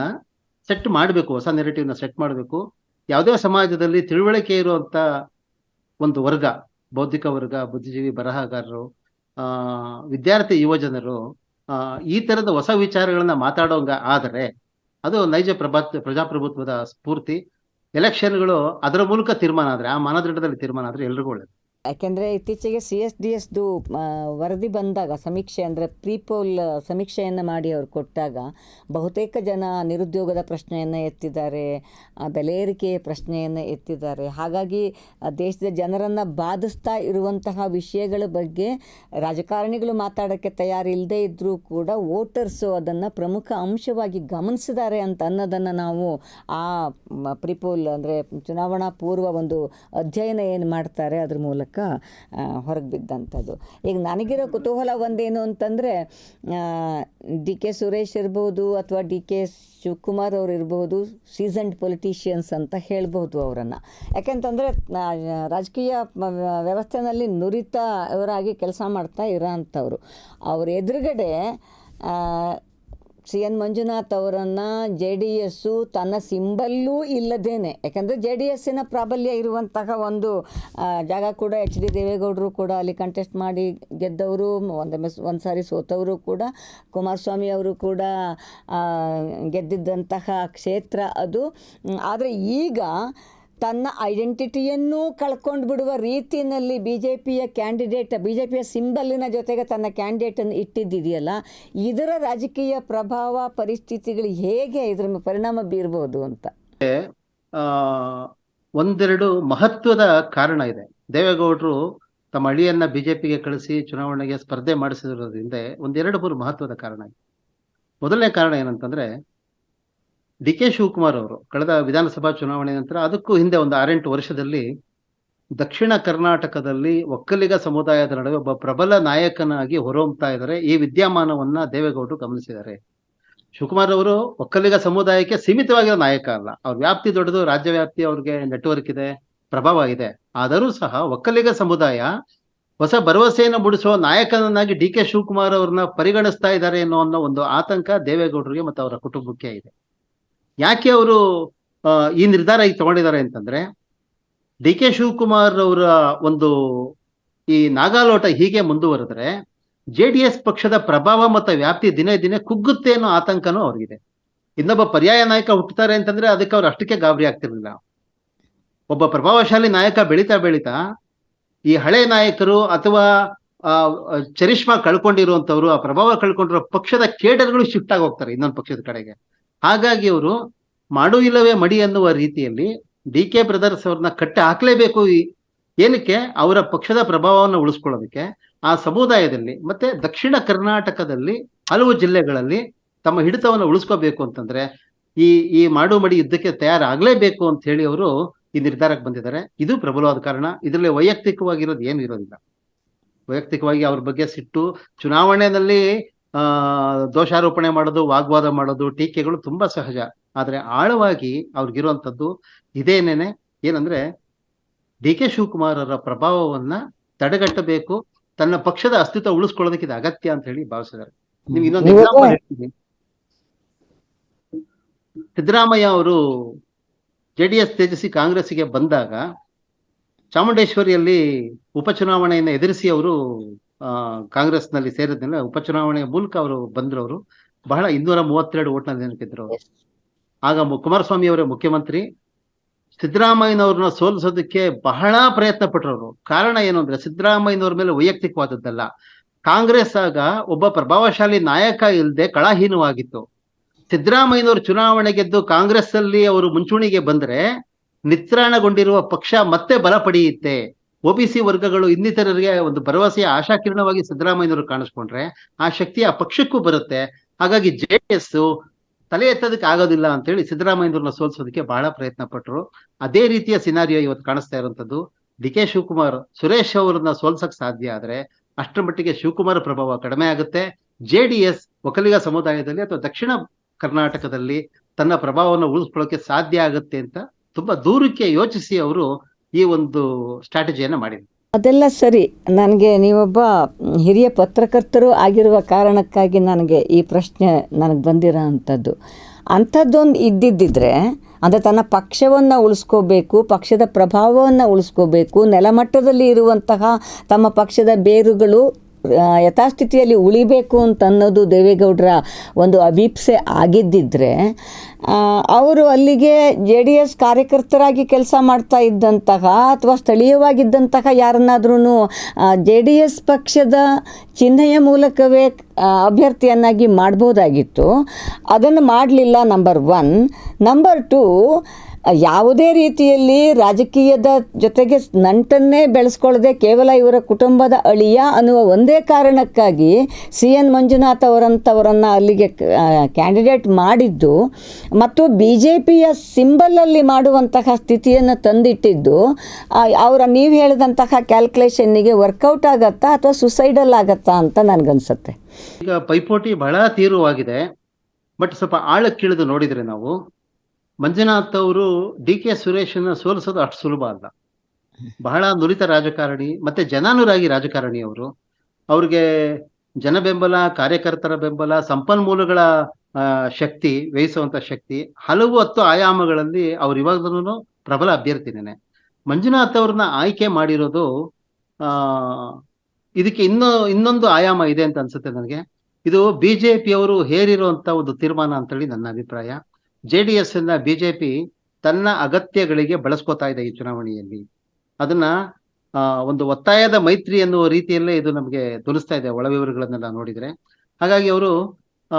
ಸೆಟ್ ಮಾಡಬೇಕು, ಹೊಸ ನೆರೇಟಿವ್ನ ಸೆಟ್ ಮಾಡಬೇಕು. ಯಾವುದೇ ಸಮಾಜದಲ್ಲಿ ತಿಳುವಳಿಕೆ ಇರುವಂತ ಒಂದು ವರ್ಗ, ಬೌದ್ಧಿಕ ವರ್ಗ, ಬುದ್ಧಿಜೀವಿ, ಬರಹಗಾರರು, ಆ, ವಿದ್ಯಾರ್ಥಿ ಯುವಜನರು ಈ ತರದ ಹೊಸ ವಿಚಾರಗಳನ್ನ ಮಾತಾಡೋಂಗ ಆದರೆ ಅದು ನೈಜ ಪ್ರಭಾ ಪ್ರಜಾಪ್ರಭುತ್ವದ ಸ್ಫೂರ್ತಿ. ಎಲೆಕ್ಷನ್ಗಳು ಅದರ ಮೂಲಕ ತೀರ್ಮಾನ ಆದ್ರೆ, ಆ ಮಾನದಂಡದಲ್ಲಿ ತೀರ್ಮಾನ ಆದ್ರೆ ಎಲ್ರಿಗೂ ಒಳ್ಳೇದು. ಯಾಕೆಂದರೆ ಇತ್ತೀಚೆಗೆ ಸಿ ಎಸ್ ಡಿ ಎಸ್ದು ವರದಿ ಬಂದಾಗ ಸಮೀಕ್ಷೆ ಅಂದರೆ ಪ್ರೀಪೋಲ್ ಸಮೀಕ್ಷೆಯನ್ನು ಮಾಡಿ ಅವರು ಕೊಟ್ಟಾಗ ಬಹುತೇಕ ಜನ ನಿರುದ್ಯೋಗದ ಪ್ರಶ್ನೆಯನ್ನು ಎತ್ತಿದ್ದಾರೆ ಬೆಲೆ ಏರಿಕೆಯ ಪ್ರಶ್ನೆಯನ್ನು ಎತ್ತಿದ್ದಾರೆ. ಹಾಗಾಗಿ ದೇಶದ ಜನರನ್ನು ಬಾಧಿಸ್ತಾ ಇರುವಂತಹ ವಿಷಯಗಳ ಬಗ್ಗೆ ರಾಜಕಾರಣಿಗಳು ಮಾತಾಡೋಕ್ಕೆ ತಯಾರಿಲ್ಲದೆ ಇದ್ದರೂ ಕೂಡ ವೋಟರ್ಸು ಅದನ್ನು ಪ್ರಮುಖ ಅಂಶವಾಗಿ ಗಮನಿಸಿದ್ದಾರೆ ಅಂತ ಅನ್ನೋದನ್ನು ನಾವು ಆ ಪ್ರಿಪೋಲ್ ಅಂದರೆ ಚುನಾವಣಾ ಪೂರ್ವ ಒಂದು ಅಧ್ಯಯನ ಏನು ಮಾಡ್ತಾರೆ ಅದ್ರ ಮೂಲಕ. ಹೊರಗೆ ಬಿದ್ದಂಥದ್ದು ಈಗ ನನಗಿರೋ ಕುತೂಹಲ ಒಂದೇನು ಅಂತಂದರೆ ಡಿ ಕೆ ಸುರೇಶ್ ಇರ್ಬೋದು ಅಥವಾ ಡಿ ಕೆ ಶಿವಕುಮಾರ್ ಅವ್ರು ಇರ್ಬೋದು, ಸೀಸನ್ಡ್ ಪೊಲಿಟಿಷಿಯನ್ಸ್ ಅಂತ ಹೇಳ್ಬೋದು ಅವರನ್ನು. ಯಾಕೆಂತಂದರೆ ರಾಜಕೀಯ ವ್ಯವಸ್ಥೆಯಲ್ಲಿ ನುರಿತ ಅವರಾಗಿ ಕೆಲಸ ಮಾಡ್ತಾ ಇರೋ ಅಂಥವ್ರು ಅವ್ರ ಎದುರುಗಡೆ ಸಿ ಎನ್ ಮಂಜುನಾಥ್ ಅವರನ್ನು ಜೆ ಡಿ ಎಸ್ಸು ತನ್ನ ಸಿಂಬಲ್ಲೂ ಇಲ್ಲದೇನೆ. ಯಾಕಂದರೆ ಜೆ ಡಿ ಎಸ್ಸಿನ ಪ್ರಾಬಲ್ಯ ಇರುವಂತಹ ಒಂದು ಜಾಗ ಕೂಡ ಎಚ್ ಡಿ ದೇವೇಗೌಡರು ಕೂಡ ಅಲ್ಲಿ ಕಂಟೆಸ್ಟ್ ಮಾಡಿ ಗೆದ್ದವರು ಒಂದೊಮ್ಮೆ ಒಂದು ಸಾರಿ ಸೋತವರು ಕೂಡ, ಕುಮಾರಸ್ವಾಮಿ ಅವರು ಕೂಡ ಗೆದ್ದಿದ್ದಂತಹ ಕ್ಷೇತ್ರ ಅದು. ಆದರೆ ಈಗ ತನ್ನ ಐಡೆಂಟಿಟಿಯನ್ನು ಕಳ್ಕೊಂಡು ಬಿಡುವ ರೀತಿಯಲ್ಲಿ ಬಿ ಜೆ ಪಿಯ ಕ್ಯಾಂಡಿಡೇಟ್ ಬಿ ಜೆ ಪಿಯ ಸಿಂಬಲ್ಲಿನ ಜೊತೆಗೆ ತನ್ನ ಕ್ಯಾಂಡಿಡೇಟನ್ನು ಇಟ್ಟಿದ್ದಿದೆಯಲ್ಲ? ಇದರ ರಾಜಕೀಯ ಪ್ರಭಾವ, ಪರಿಸ್ಥಿತಿಗಳು ಹೇಗೆ? ಇದರ ಪರಿಣಾಮ ಬೀರ್ಬೋದು ಅಂತ. ಒಂದೆರಡು ಮಹತ್ವದ ಕಾರಣ ಇದೆ. ದೇವೇಗೌಡರು ತಮ್ಮ ಅಳಿಯನ್ನ ಬಿಜೆಪಿಗೆ ಕಳಿಸಿ ಚುನಾವಣೆಗೆ ಸ್ಪರ್ಧೆ ಮಾಡಿಸಿರೋದ್ರಿಂದ ಒಂದೆರಡು ಮೂರು ಮಹತ್ವದ ಕಾರಣ ಇದೆ. ಮೊದಲನೇ ಕಾರಣ ಏನಂತಂದ್ರೆ ಡಿ ಕೆ ಶಿವಕುಮಾರ್ ಅವರು ಕಳೆದ ವಿಧಾನಸಭಾ ಚುನಾವಣೆ ನಂತರ ಅದಕ್ಕೂ ಹಿಂದೆ ಒಂದು ಆರೆಂಟು ವರ್ಷದಲ್ಲಿ ದಕ್ಷಿಣ ಕರ್ನಾಟಕದಲ್ಲಿ ಒಕ್ಕಲಿಗ ಸಮುದಾಯದ ನಡುವೆ ಒಬ್ಬ ಪ್ರಬಲ ನಾಯಕನಾಗಿ ಹೊರಹೊಮ್ತಾ ಇದ್ದಾರೆ. ಈ ವಿದ್ಯಮಾನವನ್ನ ದೇವೇಗೌಡರು ಗಮನಿಸಿದ್ದಾರೆ. ಶಿವಕುಮಾರ್ ಅವರು ಒಕ್ಕಲಿಗ ಸಮುದಾಯಕ್ಕೆ ಸೀಮಿತವಾಗಿರೋ ನಾಯಕ ಅಲ್ಲ. ಅವ್ರ ವ್ಯಾಪ್ತಿ ದೊಡ್ಡದು, ರಾಜ್ಯ ವ್ಯಾಪ್ತಿ ಅವ್ರಿಗೆ ನೆಟ್ವರ್ಕ್ ಇದೆ, ಪ್ರಭಾವ ಇದೆ. ಆದರೂ ಸಹ ಒಕ್ಕಲಿಗ ಸಮುದಾಯ ಹೊಸ ಭರವಸೆಯನ್ನು ಮೂಡಿಸುವ ನಾಯಕನನ್ನಾಗಿ ಡಿ ಕೆ ಶಿವಕುಮಾರ್ ಅವ್ರನ್ನ ಪರಿಗಣಿಸ್ತಾ ಇದ್ದಾರೆ ಅನ್ನೋ ಅನ್ನೋ ಒಂದು ಆತಂಕ ದೇವೇಗೌಡರಿಗೆ ಮತ್ತು ಅವರ ಕುಟುಂಬಕ್ಕೆ ಇದೆ. ಯಾಕೆ ಅವರು ಈ ನಿರ್ಧಾರ ಈಗ ತಗೊಂಡಿದ್ದಾರೆ ಅಂತಂದ್ರೆ, ಡಿ ಕೆ ಶಿವಕುಮಾರ್ ಅವರ ಒಂದು ಈ ನಾಗಾಲೋಟ ಹೀಗೆ ಮುಂದುವರೆದ್ರೆ, ಜೆ ಡಿ ಎಸ್ ಪಕ್ಷದ ಪ್ರಭಾವ ಮತ್ತು ವ್ಯಾಪ್ತಿ ದಿನೇ ದಿನೇ ಕುಗ್ಗುತ್ತೆ ಅನ್ನೋ ಆತಂಕನೂ ಅವ್ರಿಗಿದೆ. ಇನ್ನೊಬ್ಬ ಪರ್ಯಾಯ ನಾಯಕ ಹುಟ್ಟುತ್ತಾರೆ ಅಂತಂದ್ರೆ ಅದಕ್ಕೆ ಅವ್ರು ಅಷ್ಟಕ್ಕೆ ಗಾಬರಿ ಆಗ್ತಿರ್ಲಿಲ್ಲ. ಒಬ್ಬ ಪ್ರಭಾವಶಾಲಿ ನಾಯಕ ಬೆಳೀತಾ ಬೆಳೀತಾ, ಈ ಹಳೆ ನಾಯಕರು ಅಥವಾ, ಆ, ಚರಿಷ್ಮಾ ಕಳ್ಕೊಂಡಿರುವಂತವ್ರು ಆ ಪ್ರಭಾವ ಕಳ್ಕೊಂಡಿರೋ ಪಕ್ಷದ ಕೇಡರ್ಗಳು ಶಿಫ್ಟ್ ಆಗಿ ಹೋಗ್ತಾರೆ ಇನ್ನೊಂದು ಪಕ್ಷದ ಕಡೆಗೆ. ಹಾಗಾಗಿ ಅವರು ಮಾಡು ಇಲ್ಲವೇ ಮಡಿ ಅನ್ನುವ ರೀತಿಯಲ್ಲಿ ಡಿ ಕೆ ಬ್ರದರ್ಸ್ ಅವ್ರನ್ನ ಕಟ್ಟೆ ಹಾಕ್ಲೇಬೇಕು ಏನಕ್ಕೆ ಅವರ ಪಕ್ಷದ ಪ್ರಭಾವವನ್ನು ಉಳಿಸ್ಕೊಳ್ಳೋದಕ್ಕೆ ಆ ಸಮುದಾಯದಲ್ಲಿ ಮತ್ತೆ ದಕ್ಷಿಣ ಕರ್ನಾಟಕದಲ್ಲಿ ಹಲವು ಜಿಲ್ಲೆಗಳಲ್ಲಿ ತಮ್ಮ ಹಿಡಿತವನ್ನು ಉಳಿಸ್ಕೋಬೇಕು ಅಂತಂದ್ರೆ ಈ ಈ ಮಾಡು ಮಡಿ ಯುದ್ಧಕ್ಕೆ ತಯಾರಾಗಲೇಬೇಕು ಅಂತ ಹೇಳಿ ಅವರು ಈ ನಿರ್ಧಾರಕ್ಕೆ ಬಂದಿದ್ದಾರೆ. ಇದು ಪ್ರಬಲವಾದ ಕಾರಣ. ಇದರಲ್ಲಿ ವೈಯಕ್ತಿಕವಾಗಿರೋದು ಏನು ಇರೋದಿಲ್ಲ. ವೈಯಕ್ತಿಕವಾಗಿ ಅವ್ರ ಬಗ್ಗೆ ಸಿಟ್ಟು, ಚುನಾವಣೆಯಲ್ಲಿ ಆ ದೋಷಾರೋಪಣೆ ಮಾಡೋದು ವಾಗ್ವಾದ ಮಾಡೋದು ಟೀಕೆಗಳು ತುಂಬಾ ಸಹಜ. ಆದ್ರೆ ಆಳವಾಗಿ ಅವ್ರಿಗಿರುವಂತದ್ದು ಇದೇನೇನೆ ಏನಂದ್ರೆ ಡಿ ಕೆ ಶಿವಕುಮಾರರ ಪ್ರಭಾವವನ್ನ ತಡೆಗಟ್ಟಬೇಕು ತನ್ನ ಪಕ್ಷದ ಅಸ್ತಿತ್ವ ಉಳಿಸ್ಕೊಳ್ಳೋದಕ್ಕೆ ಇದು ಅಗತ್ಯ ಅಂತ ಹೇಳಿ ಭಾವಿಸಿದ್ದಾರೆ. ನಿಮ್ಗೆ ಇನ್ನೊಂದು ಎಕ್ಸಾಂಪಲ್ ಹೇಳ್ತೀನಿ. ಸಿದ್ದರಾಮಯ್ಯ ಅವರು ಜೆ ಡಿ ಎಸ್ ತೇಜಸ್ವಿ ಕಾಂಗ್ರೆಸ್ಸಿಗೆ ಬಂದಾಗ ಚಾಮುಂಡೇಶ್ವರಿಯಲ್ಲಿ ಉಪಚುನಾವಣೆಯನ್ನು ಎದುರಿಸಿ ಅವರು ಕಾಂಗ್ರೆಸ್ನಲ್ಲಿ ಸೇರಿದ್ಮೇಲೆ ಉಪಚುನಾವಣೆಯ ಮೂಲಕ ಅವರು ಬಂದ್ರು ಅವರು ಬಹಳ ಇನ್ನೂರ ಮೂವತ್ತೆರಡು ಓಟ್ನಲ್ಲಿ ನೆನಪಿದ್ರು ಆಗ ಮು- ಕುಮಾರಸ್ವಾಮಿ ಅವರೇ ಮುಖ್ಯಮಂತ್ರಿ. ಸಿದ್ದರಾಮಯ್ಯನವ್ರನ್ನ ಸೋಲಿಸೋದಕ್ಕೆ ಬಹಳ ಪ್ರಯತ್ನ ಪಟ್ಟರು ಕಾರಣ ಏನು ಅಂದ್ರೆ ಸಿದ್ದರಾಮಯ್ಯನವ್ರ ಮೇಲೆ ವೈಯಕ್ತಿಕವಾದದ್ದಲ್ಲ. ಕಾಂಗ್ರೆಸ್ ಆಗ ಒಬ್ಬ ಪ್ರಭಾವಶಾಲಿ ನಾಯಕ ಇಲ್ಲದೆ ಕಳಹೀನವಾಗಿತ್ತು. ಸಿದ್ದರಾಮಯ್ಯನವರು ಚುನಾವಣೆ ಗೆದ್ದು ಕಾಂಗ್ರೆಸ್ ಅಲ್ಲಿ ಅವರು ಮುಂಚೂಣಿಗೆ ಬಂದ್ರೆ ನಿತ್ರಾಣಗೊಂಡಿರುವ ಪಕ್ಷ ಮತ್ತೆ ಬಲ ಪಡೆಯುತ್ತೆ. ಒಬಿಸಿ ವರ್ಗಗಳು ಇನ್ನಿತರರಿಗೆ ಒಂದು ಭರವಸೆಯ ಆಶಾಕಿರಣವಾಗಿ ಸಿದ್ದರಾಮಯ್ಯನವರು ಕಾಣಿಸ್ಕೊಂಡ್ರೆ ಆ ಶಕ್ತಿ ಆ ಪಕ್ಷಕ್ಕೂ ಬರುತ್ತೆ. ಹಾಗಾಗಿ ಜೆ ಎಸ್ ತಲೆ ಎತ್ತೋದಕ್ಕೆ ಆಗೋದಿಲ್ಲ ಅಂತ ಹೇಳಿ ಸಿದ್ದರಾಮಯ್ಯನವ್ರನ್ನ ಸೋಲ್ಸೋದಕ್ಕೆ ಬಹಳ ಪ್ರಯತ್ನ ಪಟ್ಟರು ಅದೇ ರೀತಿಯ ಸಿನಾರಿಯೋ ಇವತ್ತು ಕಾಣಿಸ್ತಾ ಇರುವಂತದ್ದು. ಡಿ ಕೆ ಶಿವಕುಮಾರ್, ಸುರೇಶ್ ಅವರನ್ನ ಸೋಲ್ಸಕ್ ಸಾಧ್ಯ ಆದ್ರೆ ಅಷ್ಟರ ಮಟ್ಟಿಗೆ ಶಿವಕುಮಾರ್ ಪ್ರಭಾವ ಕಡಿಮೆ ಆಗುತ್ತೆ. ಜೆ ಡಿ ಎಸ್ ಒಕ್ಕಲಿಗ ಸಮುದಾಯದಲ್ಲಿ ಅಥವಾ ದಕ್ಷಿಣ ಕರ್ನಾಟಕದಲ್ಲಿ ತನ್ನ ಪ್ರಭಾವವನ್ನು ಉಳಿಸ್ಕೊಳ್ಳೋಕೆ ಸಾಧ್ಯ ಆಗುತ್ತೆ ಅಂತ ತುಂಬಾ ದೂರಕ್ಕೆ ಯೋಚಿಸಿ ಅವರು ಈ ಒಂದು ಸ್ಟ್ರಾಟಜಿಯನ್ನು ಮಾಡಿದ್ರು ಅದೆಲ್ಲ ಸರಿ. ನನಗೆ ನೀವೊಬ್ಬ ಹಿರಿಯ ಪತ್ರಕರ್ತರು ಆಗಿರುವ ಕಾರಣಕ್ಕಾಗಿ ನನಗೆ ಈ ಪ್ರಶ್ನೆ ನನಗೆ ಬಂದಿರೋ ಅಂಥದ್ದು. ಅಂಥದ್ದೊಂದು ಇದ್ದಿದ್ದಿದ್ರೆ, ಅಂದರೆ ತನ್ನ ಪಕ್ಷವನ್ನು ಉಳಿಸ್ಕೋಬೇಕು, ಪಕ್ಷದ ಪ್ರಭಾವವನ್ನು ಉಳಿಸ್ಕೋಬೇಕು, ನೆಲಮಟ್ಟದಲ್ಲಿ ಇರುವಂತಹ ತಮ್ಮ ಪಕ್ಷದ ಬೇರುಗಳು ಯಥಾಸ್ಥಿತಿಯಲ್ಲಿ ಉಳಿಬೇಕು ಅಂತ ಅನ್ನೋದು ದೇವೇಗೌಡರ ಒಂದು ಅಭೀಪ್ಸೆ ಆಗಿದ್ದಿದ್ರೆ ಅವರು ಅಲ್ಲಿಗೆ ಜೆ ಡಿ ಎಸ್ ಕಾರ್ಯಕರ್ತರಾಗಿ ಕೆಲಸ ಮಾಡ್ತಾ ಇದ್ದಂತಹ ಅಥವಾ ಸ್ಥಳೀಯವಾಗಿದ್ದಂತಹ ಯಾರನ್ನಾದ್ರೂ ಜೆ ಡಿ ಎಸ್ ಪಕ್ಷದ ಚಿಹ್ನೆಯ ಮೂಲಕವೇ ಅಭ್ಯರ್ಥಿಯನ್ನಾಗಿ ಮಾಡ್ಬೋದಾಗಿತ್ತು. ಅದನ್ನು ಮಾಡಲಿಲ್ಲ ನಂಬರ್ ಒನ್. ನಂಬರ್ ಟು ಯಾವುದೇ ರೀತಿಯಲ್ಲಿ ರಾಜಕೀಯದ ಜೊತೆಗೆ ನಂಟನ್ನೇ ಬೆಳೆಸ್ಕೊಳ್ಳದೆ ಕೇವಲ ಇವರ ಕುಟುಂಬದ ಅಳಿಯ ಅನ್ನುವ ಒಂದೇ ಕಾರಣಕ್ಕಾಗಿ ಸಿ ಎನ್ ಮಂಜುನಾಥ್ ಅವರಂಥವರನ್ನು ಅಲ್ಲಿಗೆ ಕ್ಯಾಂಡಿಡೇಟ್ ಮಾಡಿದ್ದು ಮತ್ತು ಬಿ ಜೆ ಪಿಯ ಸಿಂಬಲಲ್ಲಿ ಮಾಡುವಂತಹ ಸ್ಥಿತಿಯನ್ನು ತಂದಿಟ್ಟಿದ್ದು ಅವರ ನೀವು ಹೇಳಿದಂತಹ ಕ್ಯಾಲ್ಕುಲೇಷನ್ನಿಗೆ ವರ್ಕೌಟ್ ಆಗತ್ತಾ ಅಥವಾ ಸುಸೈಡಲ್ ಆಗತ್ತಾ ಅಂತ ನನಗನ್ಸುತ್ತೆ. ಈಗ ಪೈಪೋಟಿ ಬಹಳ ತೀವ್ರವಾಗಿದೆ ಬಟ್ ಸ್ವಲ್ಪ ಆಳಕ್ಕಿಳಿದು ನೋಡಿದ್ರೆ ನಾವು ಮಂಜುನಾಥ್ ಅವರು ಡಿ ಕೆ ಸುರೇಶನ ಸೋಲಿಸೋದು ಅಷ್ಟು ಸುಲಭ ಅಲ್ಲ. ಬಹಳ ನುರಿತ ರಾಜಕಾರಣಿ, ಮತ್ತೆ ಜನಾನುರಾಗಿ ರಾಜಕಾರಣಿ ಅವರು. ಅವ್ರಿಗೆ ಜನ ಬೆಂಬಲ, ಕಾರ್ಯಕರ್ತರ ಬೆಂಬಲ, ಸಂಪನ್ಮೂಲಗಳ ಶಕ್ತಿ, ವ್ಯಯಿಸುವಂತ ಶಕ್ತಿ, ಹಲವು ಹತ್ತು ಆಯಾಮಗಳಲ್ಲಿ ಅವ್ರು ಇವಾಗಲೂ ಪ್ರಬಲ ಅಭ್ಯರ್ಥಿನೇನೆ. ಮಂಜುನಾಥ್ ಅವ್ರನ್ನ ಆಯ್ಕೆ ಮಾಡಿರೋದು, ಆ, ಇದಕ್ಕೆ ಇನ್ನೂ, ಇನ್ನೊಂದು ಆಯಾಮ ಇದೆ ಅಂತ ಅನ್ಸುತ್ತೆ ನನಗೆ. ಇದು ಬಿಜೆಪಿಯವರು ಹೇರಿರುವಂತ ಒಂದು ತೀರ್ಮಾನ ಅಂತೇಳಿ ನನ್ನ ಅಭಿಪ್ರಾಯ. ಜೆ ಡಿ ಎಸ್ ಅನ್ನ ಬಿಜೆಪಿ ತನ್ನ ಅಗತ್ಯಗಳಿಗೆ ಬಳಸ್ಕೋತಾ ಇದೆ ಈ ಚುನಾವಣೆಯಲ್ಲಿ. ಅದನ್ನ ಒಂದು ಒತ್ತಾಯದ ಮೈತ್ರಿ ಎನ್ನುವ ರೀತಿಯಲ್ಲೇ ಇದು ನಮಗೆ ತೋರಿಸ್ತಾ ಇದೆ, ಒಳ ವಿವರಗಳನ್ನೆಲ್ಲ ನೋಡಿದ್ರೆ. ಹಾಗಾಗಿ ಅವರು, ಆ,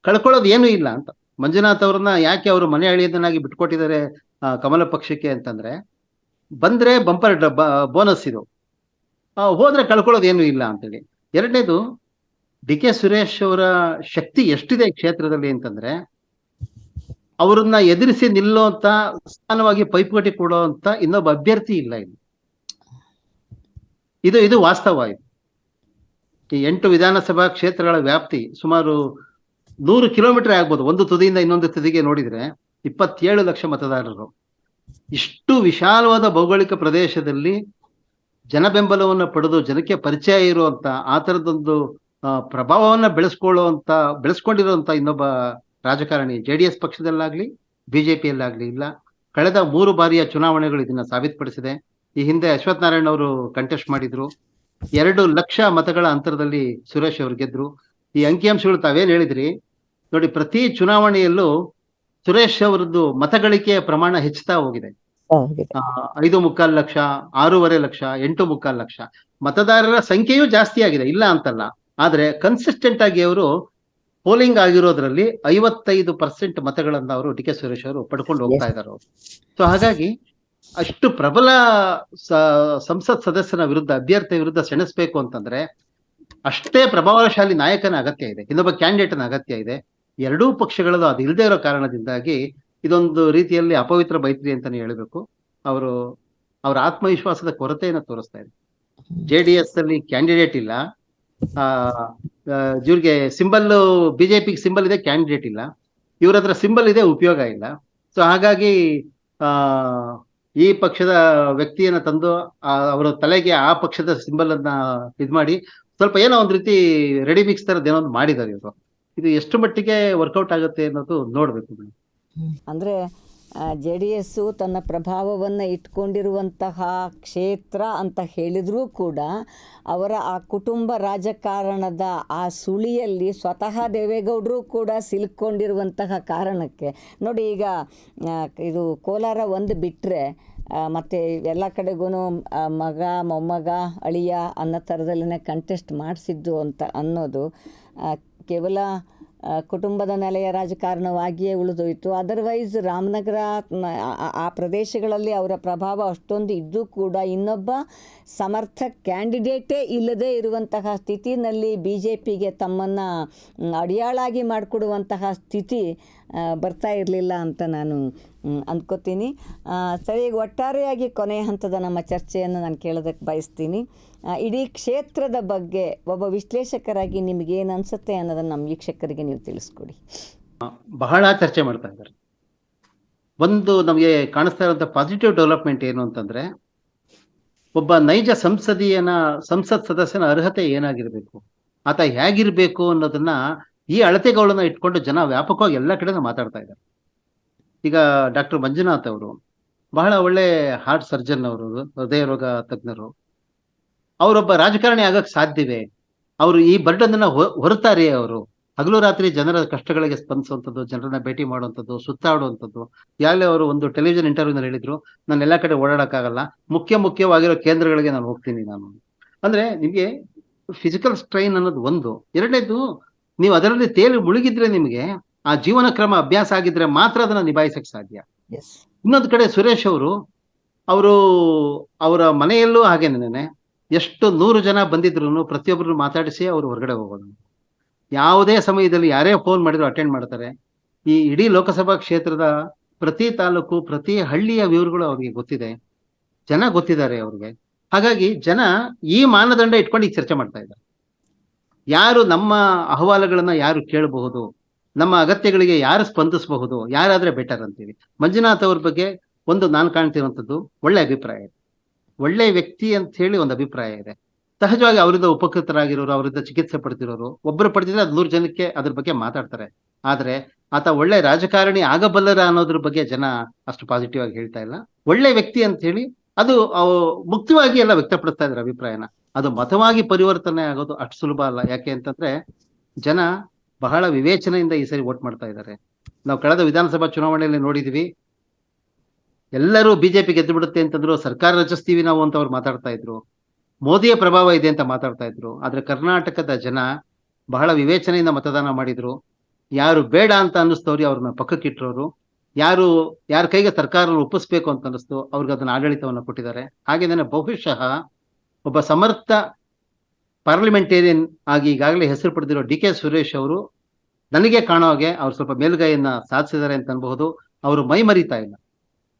ಕಳ್ಕೊಳ್ಳೋದು ಏನೂ ಇಲ್ಲ ಅಂತ. ಮಂಜುನಾಥ್ ಅವ್ರನ್ನ ಯಾಕೆ ಅವರು ಮನೆ ಅಳಿಯದನ್ನಾಗಿ ಬಿಟ್ಕೊಟ್ಟಿದ್ದಾರೆ ಕಮಲ ಪಕ್ಷಕ್ಕೆ ಅಂತಂದ್ರೆ, ಬಂದ್ರೆ ಬಂಪರ್ ಬೋನಸ್ ಇದು. ಹೋದ್ರೆ ಕಳ್ಕೊಳ್ಳೋದು ಏನೂ ಇಲ್ಲ ಅಂತೇಳಿ. ಎರಡನೇದು, ಡಿ ಕೆ ಸುರೇಶ್ ಅವರ ಶಕ್ತಿ ಎಷ್ಟಿದೆ ಕ್ಷೇತ್ರದಲ್ಲಿ ಅಂತಂದ್ರೆ ಅವರನ್ನ ಎದುರಿಸಿ ನಿಲ್ಲುವಂತ ಸ್ಥಾನವಾಗಿ ಪೈಪೋಟಿ ಕೊಡುವಂತ ಇನ್ನೊಬ್ಬ ಅಭ್ಯರ್ಥಿ ಇಲ್ಲ ಇಲ್ಲಿ. ಇದು ಇದು ವಾಸ್ತವ ಇದು. ಈ ಎಂಟು ವಿಧಾನಸಭಾ ಕ್ಷೇತ್ರಗಳ ವ್ಯಾಪ್ತಿ ಸುಮಾರು ನೂರು ಕಿಲೋಮೀಟರ್ ಆಗ್ಬೋದು. ಒಂದು ತುದಿಯಿಂದ ಇನ್ನೊಂದು ತುದಿಗೆ ನೋಡಿದ್ರೆ ಇಪ್ಪತ್ತೇಳು ಲಕ್ಷ ಮತದಾರರು. ಇಷ್ಟು ವಿಶಾಲವಾದ ಭೌಗೋಳಿಕ ಪ್ರದೇಶದಲ್ಲಿ ಜನ ಬೆಂಬಲವನ್ನು ಪಡೆದು ಜನಕ್ಕೆ ಪರಿಚಯ ಇರುವಂತ, ಆ ತರದೊಂದು ಪ್ರಭಾವವನ್ನ ಬೆಳೆಸ್ಕೊಳ್ಳುವಂತ, ಬೆಳೆಸ್ಕೊಂಡಿರುವಂತ ಇನ್ನೊಬ್ಬ ರಾಜಕಾರಣಿ ಜೆ ಡಿ ಎಸ್ ಪಕ್ಷದಲ್ಲಾಗ್ಲಿ ಬಿಜೆಪಿಯಲ್ಲಾಗ್ಲಿ ಇಲ್ಲ ಕಳೆದ ಮೂರು ಬಾರಿಯ ಚುನಾವಣೆಗಳು ಇದನ್ನ ಸಾಬೀತುಪಡಿಸಿದೆ. ಈ ಹಿಂದೆ ಅಶ್ವಥ್ ನಾರಾಯಣ್ ಅವರು ಕಂಟೆಸ್ಟ್ ಮಾಡಿದ್ರು. ಎರಡು ಲಕ್ಷ ಮತಗಳ ಅಂತರದಲ್ಲಿ ಸುರೇಶ್ ಅವರು ಗೆದ್ರು. ಈ ಅಂಕಿಅಂಶಗಳು ತಾವೇನ್ ಹೇಳಿದ್ರಿ? ನೋಡಿ ಪ್ರತಿ ಚುನಾವಣೆಯಲ್ಲೂ ಸುರೇಶ್ ಅವರದ್ದು ಮತಗಳಿಕೆಯ ಪ್ರಮಾಣ ಹೆಚ್ಚುತ್ತಾ ಹೋಗಿದೆ. ಐದು ಮುಕ್ಕಾಲು ಲಕ್ಷ ಆರೂವರೆ ಲಕ್ಷ ಎಂಟು ಮುಕ್ಕಾಲು ಲಕ್ಷ. ಮತದಾರರ ಸಂಖ್ಯೆಯೂ ಜಾಸ್ತಿ ಆಗಿದೆ ಇಲ್ಲ ಅಂತಲ್ಲ. ಆದ್ರೆ ಕನ್ಸಿಸ್ಟೆಂಟ್ ಆಗಿ ಅವರು ಪೋಲಿಂಗ್ ಆಗಿರೋದ್ರಲ್ಲಿ ಐವತ್ತೈದು ಪರ್ಸೆಂಟ್ ಮತಗಳನ್ನ ಅವರು ಡಿ ಕೆ ಸುರೇಶ್ ಅವರು ಪಡ್ಕೊಂಡು ಹೋಗ್ತಾ ಇದ್ದಾರೆ. ಸೊ ಹಾಗಾಗಿ ಅಷ್ಟು ಪ್ರಬಲ ಸಂಸತ್ ಸದಸ್ಯನ ವಿರುದ್ಧ ಅಭ್ಯರ್ಥಿ ವಿರುದ್ಧ ಸೆಣಸ್ಬೇಕು ಅಂತಂದ್ರೆ ಅಷ್ಟೇ ಪ್ರಭಾವಶಾಲಿ ನಾಯಕನ ಅಗತ್ಯ ಇದೆ ಇನ್ನೊಬ್ಬ ಕ್ಯಾಂಡಿಡೇಟ್ನ ಅಗತ್ಯ ಇದೆ. ಎರಡೂ ಪಕ್ಷಗಳದ್ದು ಅದು ಇಲ್ಲದೆ ಇರೋ ಕಾರಣದಿಂದಾಗಿ ಇದೊಂದು ರೀತಿಯಲ್ಲಿ ಅಪವಿತ್ರ ಮೈತ್ರಿ ಅಂತಾನೆ ಹೇಳಬೇಕು. ಅವರು ಅವರ ಆತ್ಮವಿಶ್ವಾಸದ ಕೊರತೆಯನ್ನು ತೋರಿಸ್ತಾ ಇದೆ. ಜೆ ಡಿ ಎಸ್ ಅಲ್ಲಿ ಕ್ಯಾಂಡಿಡೇಟ್ ಇಲ್ಲ. ಆ ಇವ್ರಿಗೆ ಸಿಂಬಲ್ ಬಿಜೆಪಿಗೆ ಸಿಂಬಲ್ ಇದೆ, ಕ್ಯಾಂಡಿಡೇಟ್ ಇಲ್ಲ. ಇವ್ರ ಹತ್ರ ಸಿಂಬಲ್ ಇದೆ, ಉಪಯೋಗ ಇಲ್ಲ. ಸೊ ಹಾಗಾಗಿ, ಆ, ಈ ಪಕ್ಷದ ವ್ಯಕ್ತಿಯನ್ನ ತಂದು ಅವರ ತಲೆಗೆ ಆ ಪಕ್ಷದ ಸಿಂಬಲ್ ಅನ್ನ ಇದ್ ಮಾಡಿ, ಸ್ವಲ್ಪ ಏನೋ ಒಂದ್ ರೀತಿ ರೆಡಿ ಮಿಕ್ಸ್ ತರದ್ ಏನೋ ಒಂದು ಮಾಡಿದ್ದಾರೆ ಇವರು. ಇದು ಎಷ್ಟು ಮಟ್ಟಿಗೆ ವರ್ಕೌಟ್ ಆಗುತ್ತೆ ಅನ್ನೋದು ನೋಡ್ಬೇಕು. ಅಂದರೆ ಜೆ ಡಿ ಎಸ್ಸು ತನ್ನ ಪ್ರಭಾವವನ್ನು ಇಟ್ಕೊಂಡಿರುವಂತಹ ಕ್ಷೇತ್ರ ಅಂತ ಹೇಳಿದರೂ ಕೂಡ ಅವರ ಆ ಕುಟುಂಬ ರಾಜಕಾರಣದ ಆ ಸುಳಿಯಲ್ಲಿ ಸ್ವತಃ ದೇವೇಗೌಡರು ಕೂಡ ಸಿಲುಕೊಂಡಿರುವಂತಹ ಕಾರಣಕ್ಕೆ. ನೋಡಿ ಈಗ ಇದು ಕೋಲಾರ ಒಂದು ಬಿಟ್ಟರೆ ಮತ್ತು ಎಲ್ಲ ಕಡೆಗೂ ಮಗ, ಮೊಮ್ಮಗ, ಅಳಿಯ ಅನ್ನೋ ಥರದಲ್ಲೇ ಕಂಟೆಸ್ಟ್ ಮಾಡಿಸಿದ್ದು ಅಂತ ಅನ್ನೋದು ಕೇವಲ ಕುಟುಂಬದ ನೆಲೆಯ ರಾಜಕಾರಣವಾಗಿಯೇ ಉಳಿದೋಯಿತು. ಅದರ್ವೈಸ್ ರಾಮನಗರ ಆ- ಪ್ರದೇಶಗಳಲ್ಲಿ ಅವರ ಪ್ರಭಾವ ಅಷ್ಟೊಂದು ಇದ್ದೂ ಕೂಡ ಇನ್ನೊಬ್ಬ ಸಮರ್ಥ ಕ್ಯಾಂಡಿಡೇಟೇ ಇಲ್ಲದೇ ಇರುವಂತಹ ಸ್ಥಿತಿನಲ್ಲಿ ಬಿ ಜೆ ಪಿಗೆ ತಮ್ಮನ್ನು ಅಡಿಯಾಳಾಗಿ ಮಾಡಿಕೊಡುವಂತಹ ಸ್ಥಿತಿ ಬರ್ತಾ ಇರಲಿಲ್ಲ ಅಂತ ನಾನು ಅಂದ್ಕೋತೀನಿ ಸರಿ, ಒಟ್ಟಾರೆಯಾಗಿ ಕೊನೆಯ ಹಂತದ ನಮ್ಮ ಚರ್ಚೆಯನ್ನು ನಾನು ಕೇಳೋದಕ್ಕೆ ಬಯಸ್ತೀನಿ. ಇಡೀ ಕ್ಷೇತ್ರದ ಬಗ್ಗೆ ಒಬ್ಬ ವಿಶ್ಲೇಷಕರಾಗಿ ನಿಮ್ಗೇನ್ ಅನ್ಸುತ್ತೆ ಅನ್ನೋದನ್ನ ನಮ್ಮ ವೀಕ್ಷಕರಿಗೆ ನೀವು ತಿಳಿಸ್ಕೊಡಿ. ಬಹಳ ಚರ್ಚೆ ಮಾಡ್ತಾ ಇದ್ದಾರೆ. ಒಂದು ನಮಗೆ ಕಾಣಿಸ್ತಾ ಇರುವಂತ ಪಾಸಿಟಿವ್ ಡೆವಲಪ್ಮೆಂಟ್ ಏನು ಅಂತಂದ್ರೆ, ಒಬ್ಬ ನೈಜ ಸಂಸದೀಯನ, ಸಂಸತ್ ಸದಸ್ಯನ ಅರ್ಹತೆ ಏನಾಗಿರ್ಬೇಕು, ಆತ ಹೇಗಿರ್ಬೇಕು ಅನ್ನೋದನ್ನ ಈ ಅಳತೆಗಳನ್ನ ಇಟ್ಕೊಂಡು ಜನ ವ್ಯಾಪಕವಾಗಿ ಎಲ್ಲ ಕಡೆ ಮಾತಾಡ್ತಾ ಇದ್ದಾರೆ. ಈಗ ಡಾಕ್ಟರ್ ಮಂಜುನಾಥ್ ಅವರು, ಬಹಳ ಒಳ್ಳೆ ಹಾರ್ಟ್ ಸರ್ಜನ್ ಅವರು, ಹೃದಯ ರೋಗ ತಜ್ಞರು ಅವರೊಬ್ಬ ರಾಜಕಾರಣಿ ಆಗಕ್ ಸಾಧ್ಯವೇ? ಅವರು ಈ ಬರ್ಡನ್ನ ಹೊರತಾರೆ ಅವರು. ಹಗಲು ರಾತ್ರಿ ಜನರ ಕಷ್ಟಗಳಿಗೆ ಸ್ಪಂದಿಸುವಂಥದ್ದು ಜನರನ್ನ ಭೇಟಿ ಮಾಡುವಂಥದ್ದು ಸುತ್ತಾಡುವಂಥದ್ದು. ಯಾಗಲೇ ಅವರು ಒಂದು ಟೆಲಿವಿಷನ್ ಇಂಟರ್ವ್ಯೂನಲ್ಲಿ ಹೇಳಿದ್ರು ನಾನು ಎಲ್ಲ ಕಡೆ ಓಡಾಡಕ್ಕಾಗಲ್ಲ ಮುಖ್ಯ ಮುಖ್ಯವಾಗಿರೋ ಕೇಂದ್ರಗಳಿಗೆ ನಾನು ಹೋಗ್ತೀನಿ ನಾನು. ಅಂದ್ರೆ ನಿಮಗೆ ಫಿಸಿಕಲ್ ಸ್ಟ್ರೈನ್ ಅನ್ನೋದು ಒಂದು. ಎರಡನೇದು ನೀವು ಅದರಲ್ಲಿ ತೇಲಿ ಮುಳುಗಿದ್ರೆ ನಿಮಗೆ ಆ ಜೀವನ ಕ್ರಮ ಅಭ್ಯಾಸ ಆಗಿದ್ರೆ ಮಾತ್ರ ಅದನ್ನ ನಿಭಾಯಿಸಕ್ ಸಾಧ್ಯ. ಎಸ್ ಇನ್ನೊಂದು ಕಡೆ ಸುರೇಶ್ ಅವರು ಅವರು ಅವರ ಮನೆಯಲ್ಲೂ ಹಾಗೇನೇನೆ ಎಷ್ಟು ನೂರು ಜನ ಬಂದಿದ್ರು ಪ್ರತಿಯೊಬ್ಬರು ಮಾತಾಡಿಸಿ ಅವರು ಹೊರಗಡೆ ಹೋಗೋದು. ಯಾವುದೇ ಸಮಯದಲ್ಲಿ ಯಾರೇ ಫೋನ್ ಮಾಡಿದ್ರು ಅಟೆಂಡ್ ಮಾಡ್ತಾರೆ. ಈ ಇಡೀ ಲೋಕಸಭಾ ಕ್ಷೇತ್ರದ ಪ್ರತಿ ತಾಲೂಕು, ಪ್ರತಿ ಹಳ್ಳಿಯ ವಿವರಗಳು ಅವ್ರಿಗೆ ಗೊತ್ತಿದೆ. ಜನ ಗೊತ್ತಿದ್ದಾರೆ ಅವ್ರಿಗೆ. ಹಾಗಾಗಿ ಜನ ಈ ಮಾನದಂಡ ಇಟ್ಕೊಂಡು ಈಗ ಚರ್ಚೆ ಮಾಡ್ತಾ ಇದ್ದಾರೆ. ಯಾರು ನಮ್ಮ ಅಹವಾಲುಗಳನ್ನ ಯಾರು ಕೇಳಬಹುದು? ನಮ್ಮ ಅಗತ್ಯಗಳಿಗೆ ಯಾರು ಸ್ಪಂದಿಸಬಹುದು? ಯಾರಾದ್ರೆ ಬೆಟರ್ ಅಂತೀವಿ? ಮಂಜುನಾಥ್ ಅವ್ರ ಬಗ್ಗೆ ಒಂದು ನಾನು ಕಾಣ್ತಿರುವಂಥದ್ದು ಒಳ್ಳೆ ಅಭಿಪ್ರಾಯ ಇದೆ. ಒಳ್ಳೆ ವ್ಯಕ್ತಿ ಅಂತ ಹೇಳಿ ಒಂದು ಅಭಿಪ್ರಾಯ ಇದೆ. ಸಹಜವಾಗಿ ಅವರಿಂದ ಉಪಕೃತರಾಗಿರೋರು, ಅವರಿಂದ ಚಿಕಿತ್ಸೆ ಪಡ್ತಿರೋರು ಒಬ್ಬರು ಪಡೆದಿದ್ರೆ ಅದು ನೂರು ಜನಕ್ಕೆ ಅದ್ರ ಬಗ್ಗೆ ಮಾತಾಡ್ತಾರೆ. ಆದ್ರೆ ಆತ ಒಳ್ಳೆ ರಾಜಕಾರಣಿ ಆಗಬಲ್ಲರ ಅನ್ನೋದ್ರ ಬಗ್ಗೆ ಜನ ಅಷ್ಟು ಪಾಸಿಟಿವ್ ಆಗಿ ಹೇಳ್ತಾ ಇಲ್ಲ. ಒಳ್ಳೆ ವ್ಯಕ್ತಿ ಅಂತ ಹೇಳಿ ಅದು ಮುಕ್ತವಾಗಿ ಎಲ್ಲ ವ್ಯಕ್ತಪಡಿಸ್ತಾ ಇದ್ದಾರೆ ಅಭಿಪ್ರಾಯನ. ಅದು ಮತವಾಗಿ ಪರಿವರ್ತನೆ ಆಗೋದು ಅಷ್ಟು ಸುಲಭ ಅಲ್ಲ. ಯಾಕೆ ಅಂತಂದ್ರೆ ಜನ ಬಹಳ ವಿವೇಚನೆಯಿಂದ ಈ ಸರಿ ವೋಟ್ ಮಾಡ್ತಾ ಇದ್ದಾರೆ. ನಾವು ಕಳೆದ ವಿಧಾನಸಭಾ ಚುನಾವಣೆಯಲ್ಲಿ ನೋಡಿದ್ವಿ ಎಲ್ಲರೂ ಬಿಜೆಪಿ ಗೆದ್ದು ಬಿಡುತ್ತೆ ಅಂತಂದ್ರು ಸರ್ಕಾರ ರಚಿಸ್ತೀವಿ ನಾವು ಅಂತ ಅವ್ರು ಮಾತಾಡ್ತಾ ಇದ್ರು. ಮೋದಿಯ ಪ್ರಭಾವ ಇದೆ ಅಂತ ಮಾತಾಡ್ತಾ ಇದ್ರು. ಆದ್ರೆ ಕರ್ನಾಟಕದ ಜನ ಬಹಳ ವಿವೇಚನೆಯಿಂದ ಮತದಾನ ಮಾಡಿದ್ರು. ಯಾರು ಬೇಡ ಅಂತ ಅನ್ನಿಸ್ತವ್ರಿ ಅವ್ರನ್ನ ಪಕ್ಕಕ್ಕಿಟ್ಟರೋರು ಯಾರು, ಯಾರ ಕೈಗೆ ಸರ್ಕಾರ ಒಪ್ಪಿಸ್ಬೇಕು ಅಂತ ಅನ್ನಿಸ್ತು, ಅವ್ರಿಗೆ ಅದನ್ನ ಆಡಳಿತವನ್ನ ಕೊಟ್ಟಿದ್ದಾರೆ. ಹಾಗೇನೇ ಬಹುಶಃ ಒಬ್ಬ ಸಮರ್ಥ ಪಾರ್ಲಿಮೆಂಟೇರಿಯನ್ ಆಗಿ ಈಗಾಗಲೇ ಹೆಸರು ಪಡೆದಿರೋ ಡಿ ಕೆ ಸುರೇಶ್ ಅವರು ನನಗೆ ಕಾಣೋ ಹಾಗೆ ಅವ್ರು ಸ್ವಲ್ಪ ಮೇಲುಗೈಯನ್ನ ಸಾಧಿಸಿದ್ದಾರೆ ಅಂತ ಅನ್ಬಹುದು. ಅವರು ಮೈ ಮರಿತಾ ಇಲ್ಲ.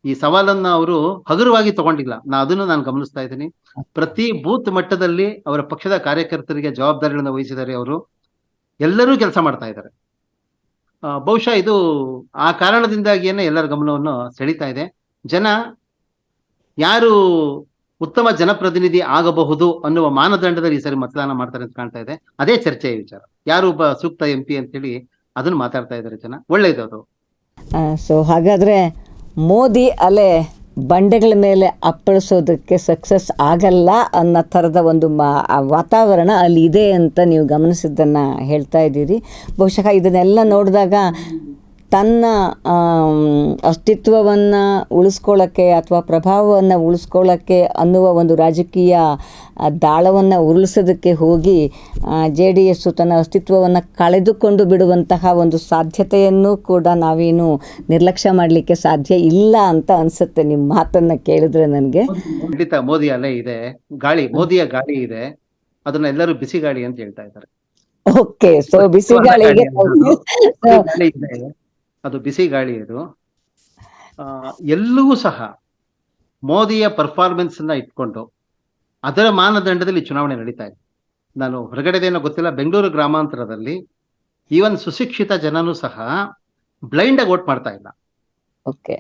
ಈ ಸವಾಲನ್ನ ಅವರು ಹಗುರವಾಗಿ ತಗೊಂಡಿಲ್ಲ. ನಾ ಅದನ್ನು ನಾನು ಗಮನಿಸ್ತಾ ಇದ್ದೀನಿ. ಪ್ರತಿ ಬೂತ್ ಮಟ್ಟದಲ್ಲಿ ಅವರ ಪಕ್ಷದ ಕಾರ್ಯಕರ್ತರಿಗೆ ಜವಾಬ್ದಾರಿಗಳನ್ನು ವಹಿಸಿದ್ದಾರೆ ಅವರು. ಎಲ್ಲರೂ ಕೆಲಸ ಮಾಡ್ತಾ ಇದ್ದಾರೆ. ಬಹುಶಃ ಇದು ಆ ಕಾರಣದಿಂದಾಗಿಯೇ ಎಲ್ಲರ ಗಮನವನ್ನು ಸೆಳೀತಾ ಇದೆ. ಜನ ಯಾರು ಉತ್ತಮ ಜನಪ್ರತಿನಿಧಿ ಆಗಬಹುದು ಅನ್ನುವ ಮಾನದಂಡದಲ್ಲಿ ಈ ಸರಿ ಮತದಾನ ಮಾಡ್ತಾರೆ ಅಂತ ಕಾಣ್ತಾ ಇದೆ. ಅದೇ ಚರ್ಚೆಯ ವಿಚಾರ. ಯಾರು ಒಬ್ಬ ಸೂಕ್ತ ಎಂ ಪಿ ಅಂತೇಳಿ ಅದನ್ನ ಮಾತಾಡ್ತಾ ಇದ್ದಾರೆ ಜನ. ಒಳ್ಳೇದು ಅದು. ಸೊ ಹಾಗಾದರೆ ಮೋದಿ ಅಲೆ ಬಂಡೆಗಳ ಮೇಲೆ ಅಪ್ಪಳಿಸೋದಕ್ಕೆ ಸಕ್ಸಸ್ ಆಗಲ್ಲ ಅನ್ನೋ ಥರದ ಒಂದು ಮಾ ವಾತಾವರಣ ಅಲ್ಲಿ ಇದೆ ಅಂತ ನೀವು ಗಮನಿಸಿದ್ದನ್ನು ಹೇಳ್ತಾ ಇದ್ದೀರಿ. ಬಹುಶಃ ಇದನ್ನೆಲ್ಲ ನೋಡಿದಾಗ ತನ್ನ ಅಸ್ತಿತ್ವವನ್ನು ಉಳಿಸ್ಕೊಳ್ಳೋಕ್ಕೆ ಅಥವಾ ಪ್ರಭಾವವನ್ನು ಉಳಿಸ್ಕೊಳ್ಳೋಕ್ಕೆ ಅನ್ನುವ ಒಂದು ರಾಜಕೀಯ ದಾಳವನ್ನು ಉರುಳಿಸೋದಕ್ಕೆ ಹೋಗಿ ಜೆ ಡಿ ಎಸ್ಸು ತನ್ನ ಅಸ್ತಿತ್ವವನ್ನು ಕಳೆದುಕೊಂಡು ಬಿಡುವಂತಹ ಒಂದು ಸಾಧ್ಯತೆಯನ್ನು ಕೂಡ ನಾವೇನು ನಿರ್ಲಕ್ಷ್ಯ ಮಾಡಲಿಕ್ಕೆ ಸಾಧ್ಯ ಇಲ್ಲ ಅಂತ ಅನಿಸುತ್ತೆ ನಿಮ್ಮ ಮಾತನ್ನು ಕೇಳಿದ್ರೆ ನನಗೆ. ಖಂಡಿತ ಮೋದಿ ಅಲೆ ಇದೆ. ಗಾಳಿ ಮೋದಿಯ ಗಾಳಿ ಇದೆ. ಅದನ್ನ ಎಲ್ಲರೂ ಬಿಸಿ ಗಾಳಿ ಅಂತ ಹೇಳ್ತಾ ಇದ್ದಾರೆ. ಓಕೆ ಸೊ ಬಿಸಿ ಗಾಳಿಗೆ. ಅದು ಬಿಸಿ ಗಾಳಿ ಅದು. ಎಲ್ಲವೂ ಸಹ ಮೋದಿಯ ಪರ್ಫಾರ್ಮೆನ್ಸ್ ಅನ್ನ ಇಟ್ಕೊಂಡು ಅದರ ಮಾನದಂಡದಲ್ಲಿ ಚುನಾವಣೆ ನಡೀತಾ ಇದೆ. ನಾನು ಹೊರಗಡೆದೇನೋ ಗೊತ್ತಿಲ್ಲ ಬೆಂಗಳೂರು ಗ್ರಾಮಾಂತರದಲ್ಲಿ ಈವನ್ ಸುಶಿಕ್ಷಿತ ಜನನೂ ಸಹ ಬ್ಲೈಂಡ್ ಆಗಿ ವೋಟ್ ಮಾಡ್ತಾ ಇಲ್ಲ.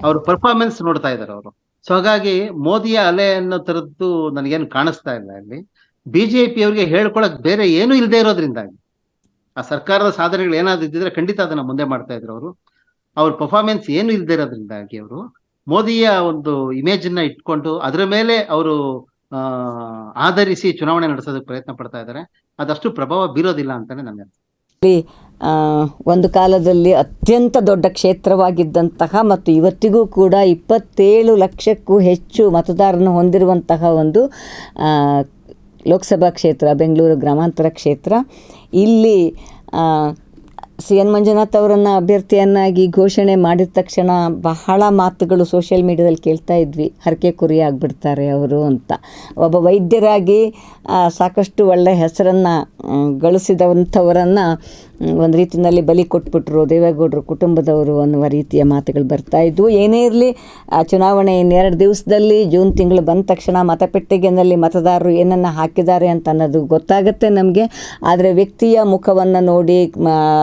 ಅವ್ರ ಪರ್ಫಾರ್ಮೆನ್ಸ್ ನೋಡ್ತಾ ಇದ್ದಾರೆ ಅವರು. ಸೊ ಹಾಗಾಗಿ ಮೋದಿಯ ಅಲೆ ಅನ್ನೋ ತರದ್ದು ನನಗೇನು ಕಾಣಿಸ್ತಾ ಇಲ್ಲ ಅಲ್ಲಿ ಬಿಜೆಪಿ ಅವರಿಗೆ ಹೇಳ್ಕೊಳಕ್ ಬೇರೆ ಏನು ಇಲ್ಲದೆ ಇರೋದ್ರಿಂದಾಗಿ ಆ ಸರ್ಕಾರದ ಸಾಧನೆಗಳು ಏನಾದ್ರು ಇದ್ದಿದ್ರೆ ಖಂಡಿತ ಅದನ್ನ ಮುಂದೆ ಮಾಡ್ತಾ ಇದ್ರು ಅವರು. ಅವ್ರ ಪರ್ಫಾರ್ಮೆನ್ಸ್ ಏನು ಇಲ್ದೇ ಇರೋದ್ರಿಂದಾಗಿ ಅವರು ಮೋದಿಯ ಒಂದು ಇಮೇಜ್ ಅನ್ನ ಇಟ್ಕೊಂಡು ಅದರ ಮೇಲೆ ಅವರು ಆಧರಿಸಿ ಚುನಾವಣೆ ನಡೆಸೋದಕ್ಕೆ ಪ್ರಯತ್ನ ಪಡ್ತಾ ಇದ್ದಾರೆ. ಅದಷ್ಟು ಪ್ರಭಾವ ಬೀರೋದಿಲ್ಲ ಅಂತಾನೆ ನನ್ನ ಒಂದು ಕಾಲದಲ್ಲಿ ಅತ್ಯಂತ ದೊಡ್ಡ ಕ್ಷೇತ್ರವಾಗಿದ್ದಂತಹ ಮತ್ತು ಇವತ್ತಿಗೂ ಕೂಡ ಇಪ್ಪತ್ತೇಳು ಲಕ್ಷಕ್ಕೂ ಹೆಚ್ಚು ಮತದಾರರನ್ನು ಹೊಂದಿರುವಂತಹ ಒಂದು ಲೋಕಸಭಾ ಕ್ಷೇತ್ರ, ಬೆಂಗಳೂರು ಗ್ರಾಮಾಂತರ ಕ್ಷೇತ್ರ. ಇಲ್ಲಿ ಸಿ ಎನ್ ಮಂಜುನಾಥ್ ಅವರನ್ನು ಅಭ್ಯರ್ಥಿಯನ್ನಾಗಿ ಘೋಷಣೆ ಮಾಡಿದ ತಕ್ಷಣ ಬಹಳ ಮಾತುಗಳು ಸೋಷಿಯಲ್ ಮೀಡಿಯಾದಲ್ಲಿ ಕೇಳ್ತಾ ಇದ್ವಿ. ಹರಕೆ ಕುರಿ ಆಗಿಬಿಡ್ತಾರೆ ಅವರು ಅಂತ. ಒಬ್ಬ ವೈದ್ಯರಾಗಿ ಸಾಕಷ್ಟು ಒಳ್ಳೆಯ ಹೆಸರನ್ನು ಗಳಿಸಿದಂಥವರನ್ನು ಒಂದು ರೀತಿಯಲ್ಲಿ ಬಲಿ ಕೊಟ್ಬಿಟ್ರು, ದೇವೇಗೌಡರು ಕುಟುಂಬದವರು ಅನ್ನುವ ರೀತಿಯ ಮಾತುಗಳು ಬರ್ತಾ ಇದ್ವು. ಏನೇ ಇರಲಿ, ಆ ಚುನಾವಣೆ ಇನ್ನೆರಡು ದಿವಸದಲ್ಲಿ, ಜೂನ್ ತಿಂಗಳು ಬಂದ ತಕ್ಷಣ ಮತಪೆಟ್ಟಿಗೆನಲ್ಲಿ ಮತದಾರರು ಏನನ್ನು ಹಾಕಿದ್ದಾರೆ ಅಂತ ಅನ್ನೋದು ಗೊತ್ತಾಗುತ್ತೆ ನಮಗೆ. ಆದರೆ ವ್ಯಕ್ತಿಯ ಮುಖವನ್ನು ನೋಡಿ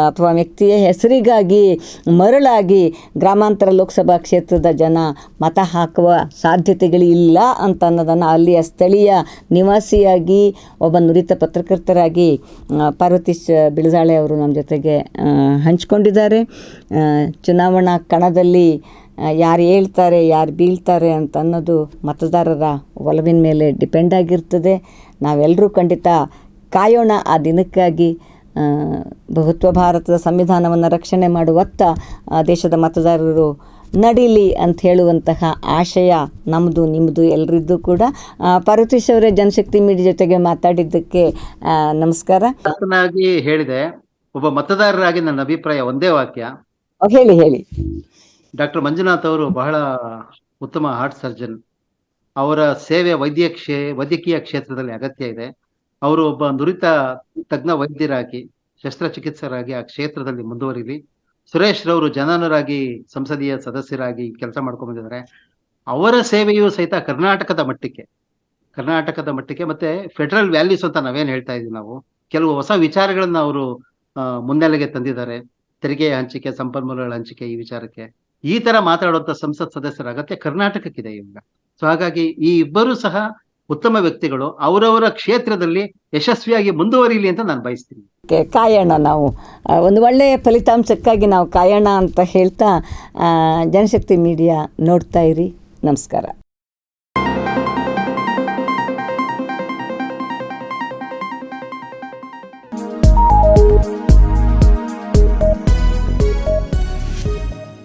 ಅಥವಾ ವ್ಯಕ್ತಿಯ ಹೆಸರಿಗಾಗಿ ಮರಳಾಗಿ ಗ್ರಾಮಾಂತರ ಲೋಕಸಭಾ ಕ್ಷೇತ್ರದ ಜನ ಮತ ಹಾಕುವ ಸಾಧ್ಯತೆಗಳು ಇಲ್ಲ ಅಂತ ಅನ್ನೋದನ್ನು ಅಲ್ಲಿಯ ಸ್ಥಳೀಯ ನಿವಾಸಿಯಾಗಿ ಒಬ್ಬ ನುರಿತ ಪತ್ರಕರ್ತರಾಗಿ ಪಾರ್ವತಿ ಬಿಳಸಾಳೆ ಅವರು ನಮ್ಮ ಜೊತೆಗೆ ಹಂಚಿಕೊಂಡಿದ್ದಾರೆ. ಚುನಾವಣಾ ಕಣದಲ್ಲಿ ಯಾರು ಹೇಳ್ತಾರೆ, ಯಾರು ಬೀಳ್ತಾರೆ ಅಂತ ಅನ್ನೋದು ಮತದಾರರ ಒಲವಿನ ಮೇಲೆ ಡಿಪೆಂಡ್ ಆಗಿರ್ತದೆ. ನಾವೆಲ್ಲರೂ ಖಂಡಿತ ಕಾಯೋಣ ಆ ದಿನಕ್ಕಾಗಿ. ಬಹುತ್ವ ಭಾರತದ ಸಂವಿಧಾನವನ್ನು ರಕ್ಷಣೆ ಮಾಡುವತ್ತ ದೇಶದ ಮತದಾರರು ನಡೀಲಿ ಅಂತ ಹೇಳುವಂತಹ ಆಶಯ ನಮ್ಮದು ನಿಮ್ಮದು ಎಲ್ಲರಿದ್ದು ಕೂಡ. ಪಾರ್ವತೀಶ್ ಅವರೇ ಜನಶಕ್ತಿ ಮೀಡಿಯಾ ಜೊತೆಗೆ ಮಾತಾಡಿದ್ದಕ್ಕೆ ನಮಸ್ಕಾರ. ಹೇಳಿದೆ ಒಬ್ಬ ಮತದಾರರಾಗಿ ನನ್ನ ಅಭಿಪ್ರಾಯ ಒಂದೇ ವಾಕ್ಯ. ಹೇಳಿ ಹೇಳಿ. ಡಾಕ್ಟರ್ ಮಂಜುನಾಥ್ ಅವರು ಬಹಳ ಉತ್ತಮ ಹಾರ್ಟ್ ಸರ್ಜನ್. ಅವರ ಸೇವೆ ವೈದ್ಯ ಕ್ಷೇ ವೈದ್ಯಕೀಯ ಕ್ಷೇತ್ರದಲ್ಲಿ ಅಗತ್ಯ ಇದೆ. ಅವರು ಒಬ್ಬ ನುರಿತ ತಜ್ಞ ವೈದ್ಯರಾಗಿ ಶಸ್ತ್ರಚಿಕಿತ್ಸರಾಗಿ ಆ ಕ್ಷೇತ್ರದಲ್ಲಿ ಮುಂದುವರಿಲಿ. ಸುರೇಶ್ ರವರು ಜನನರಾಗಿ ಸಂಸದೀಯ ಸದಸ್ಯರಾಗಿ ಕೆಲಸ ಮಾಡ್ಕೊಂಡ್ ಬಂದಿದ್ದಾರೆ ಅವರ ಸೇವೆಯು ಸಹಿತ ಕರ್ನಾಟಕದ ಮಟ್ಟಕ್ಕೆ ಕರ್ನಾಟಕದ ಮಟ್ಟಕ್ಕೆ ಮತ್ತೆ ಫೆಡರಲ್ ವ್ಯಾಲ್ಯೂಸ್ ಅಂತ ನಾವೇನ್ ಹೇಳ್ತಾ ಇದೀವಿ ನಾವು. ಕೆಲವು ಹೊಸ ವಿಚಾರಗಳನ್ನ ಅವರು ಮುನ್ನೆಲೆಗೆ ತಂದಿದ್ದಾರೆ. ತೆರಿಗೆ ಹಂಚಿಕೆ, ಸಂಪನ್ಮೂಲಗಳ ಹಂಚಿಕೆ ಈ ವಿಚಾರಕ್ಕೆ. ಈ ತರ ಮಾತಾಡುವಂತ ಸಂಸತ್ ಸದಸ್ಯರ ಅಗತ್ಯ ಕರ್ನಾಟಕಕ್ಕಿದೆ ಇವಾಗ. ಸೊ ಹಾಗಾಗಿ ಈ ಇಬ್ಬರು ಸಹ ಉತ್ತಮ ವ್ಯಕ್ತಿಗಳು. ಅವರವರ ಕ್ಷೇತ್ರದಲ್ಲಿ ಯಶಸ್ವಿಯಾಗಿ ಮುಂದುವರಿಯಲಿ ಅಂತ ನಾನು ಬಯಸ್ತೀನಿ. ಕಾಯೋಣ ನಾವು. ಒಂದು ಒಳ್ಳೆಯ ಫಲಿತಾಂಶಕ್ಕಾಗಿ ನಾವು ಕಾಯೋಣ ಅಂತ ಹೇಳ್ತಾ ಜನಶಕ್ತಿ ಮೀಡಿಯಾ ನೋಡ್ತಾ ಇರಿ. ನಮಸ್ಕಾರ.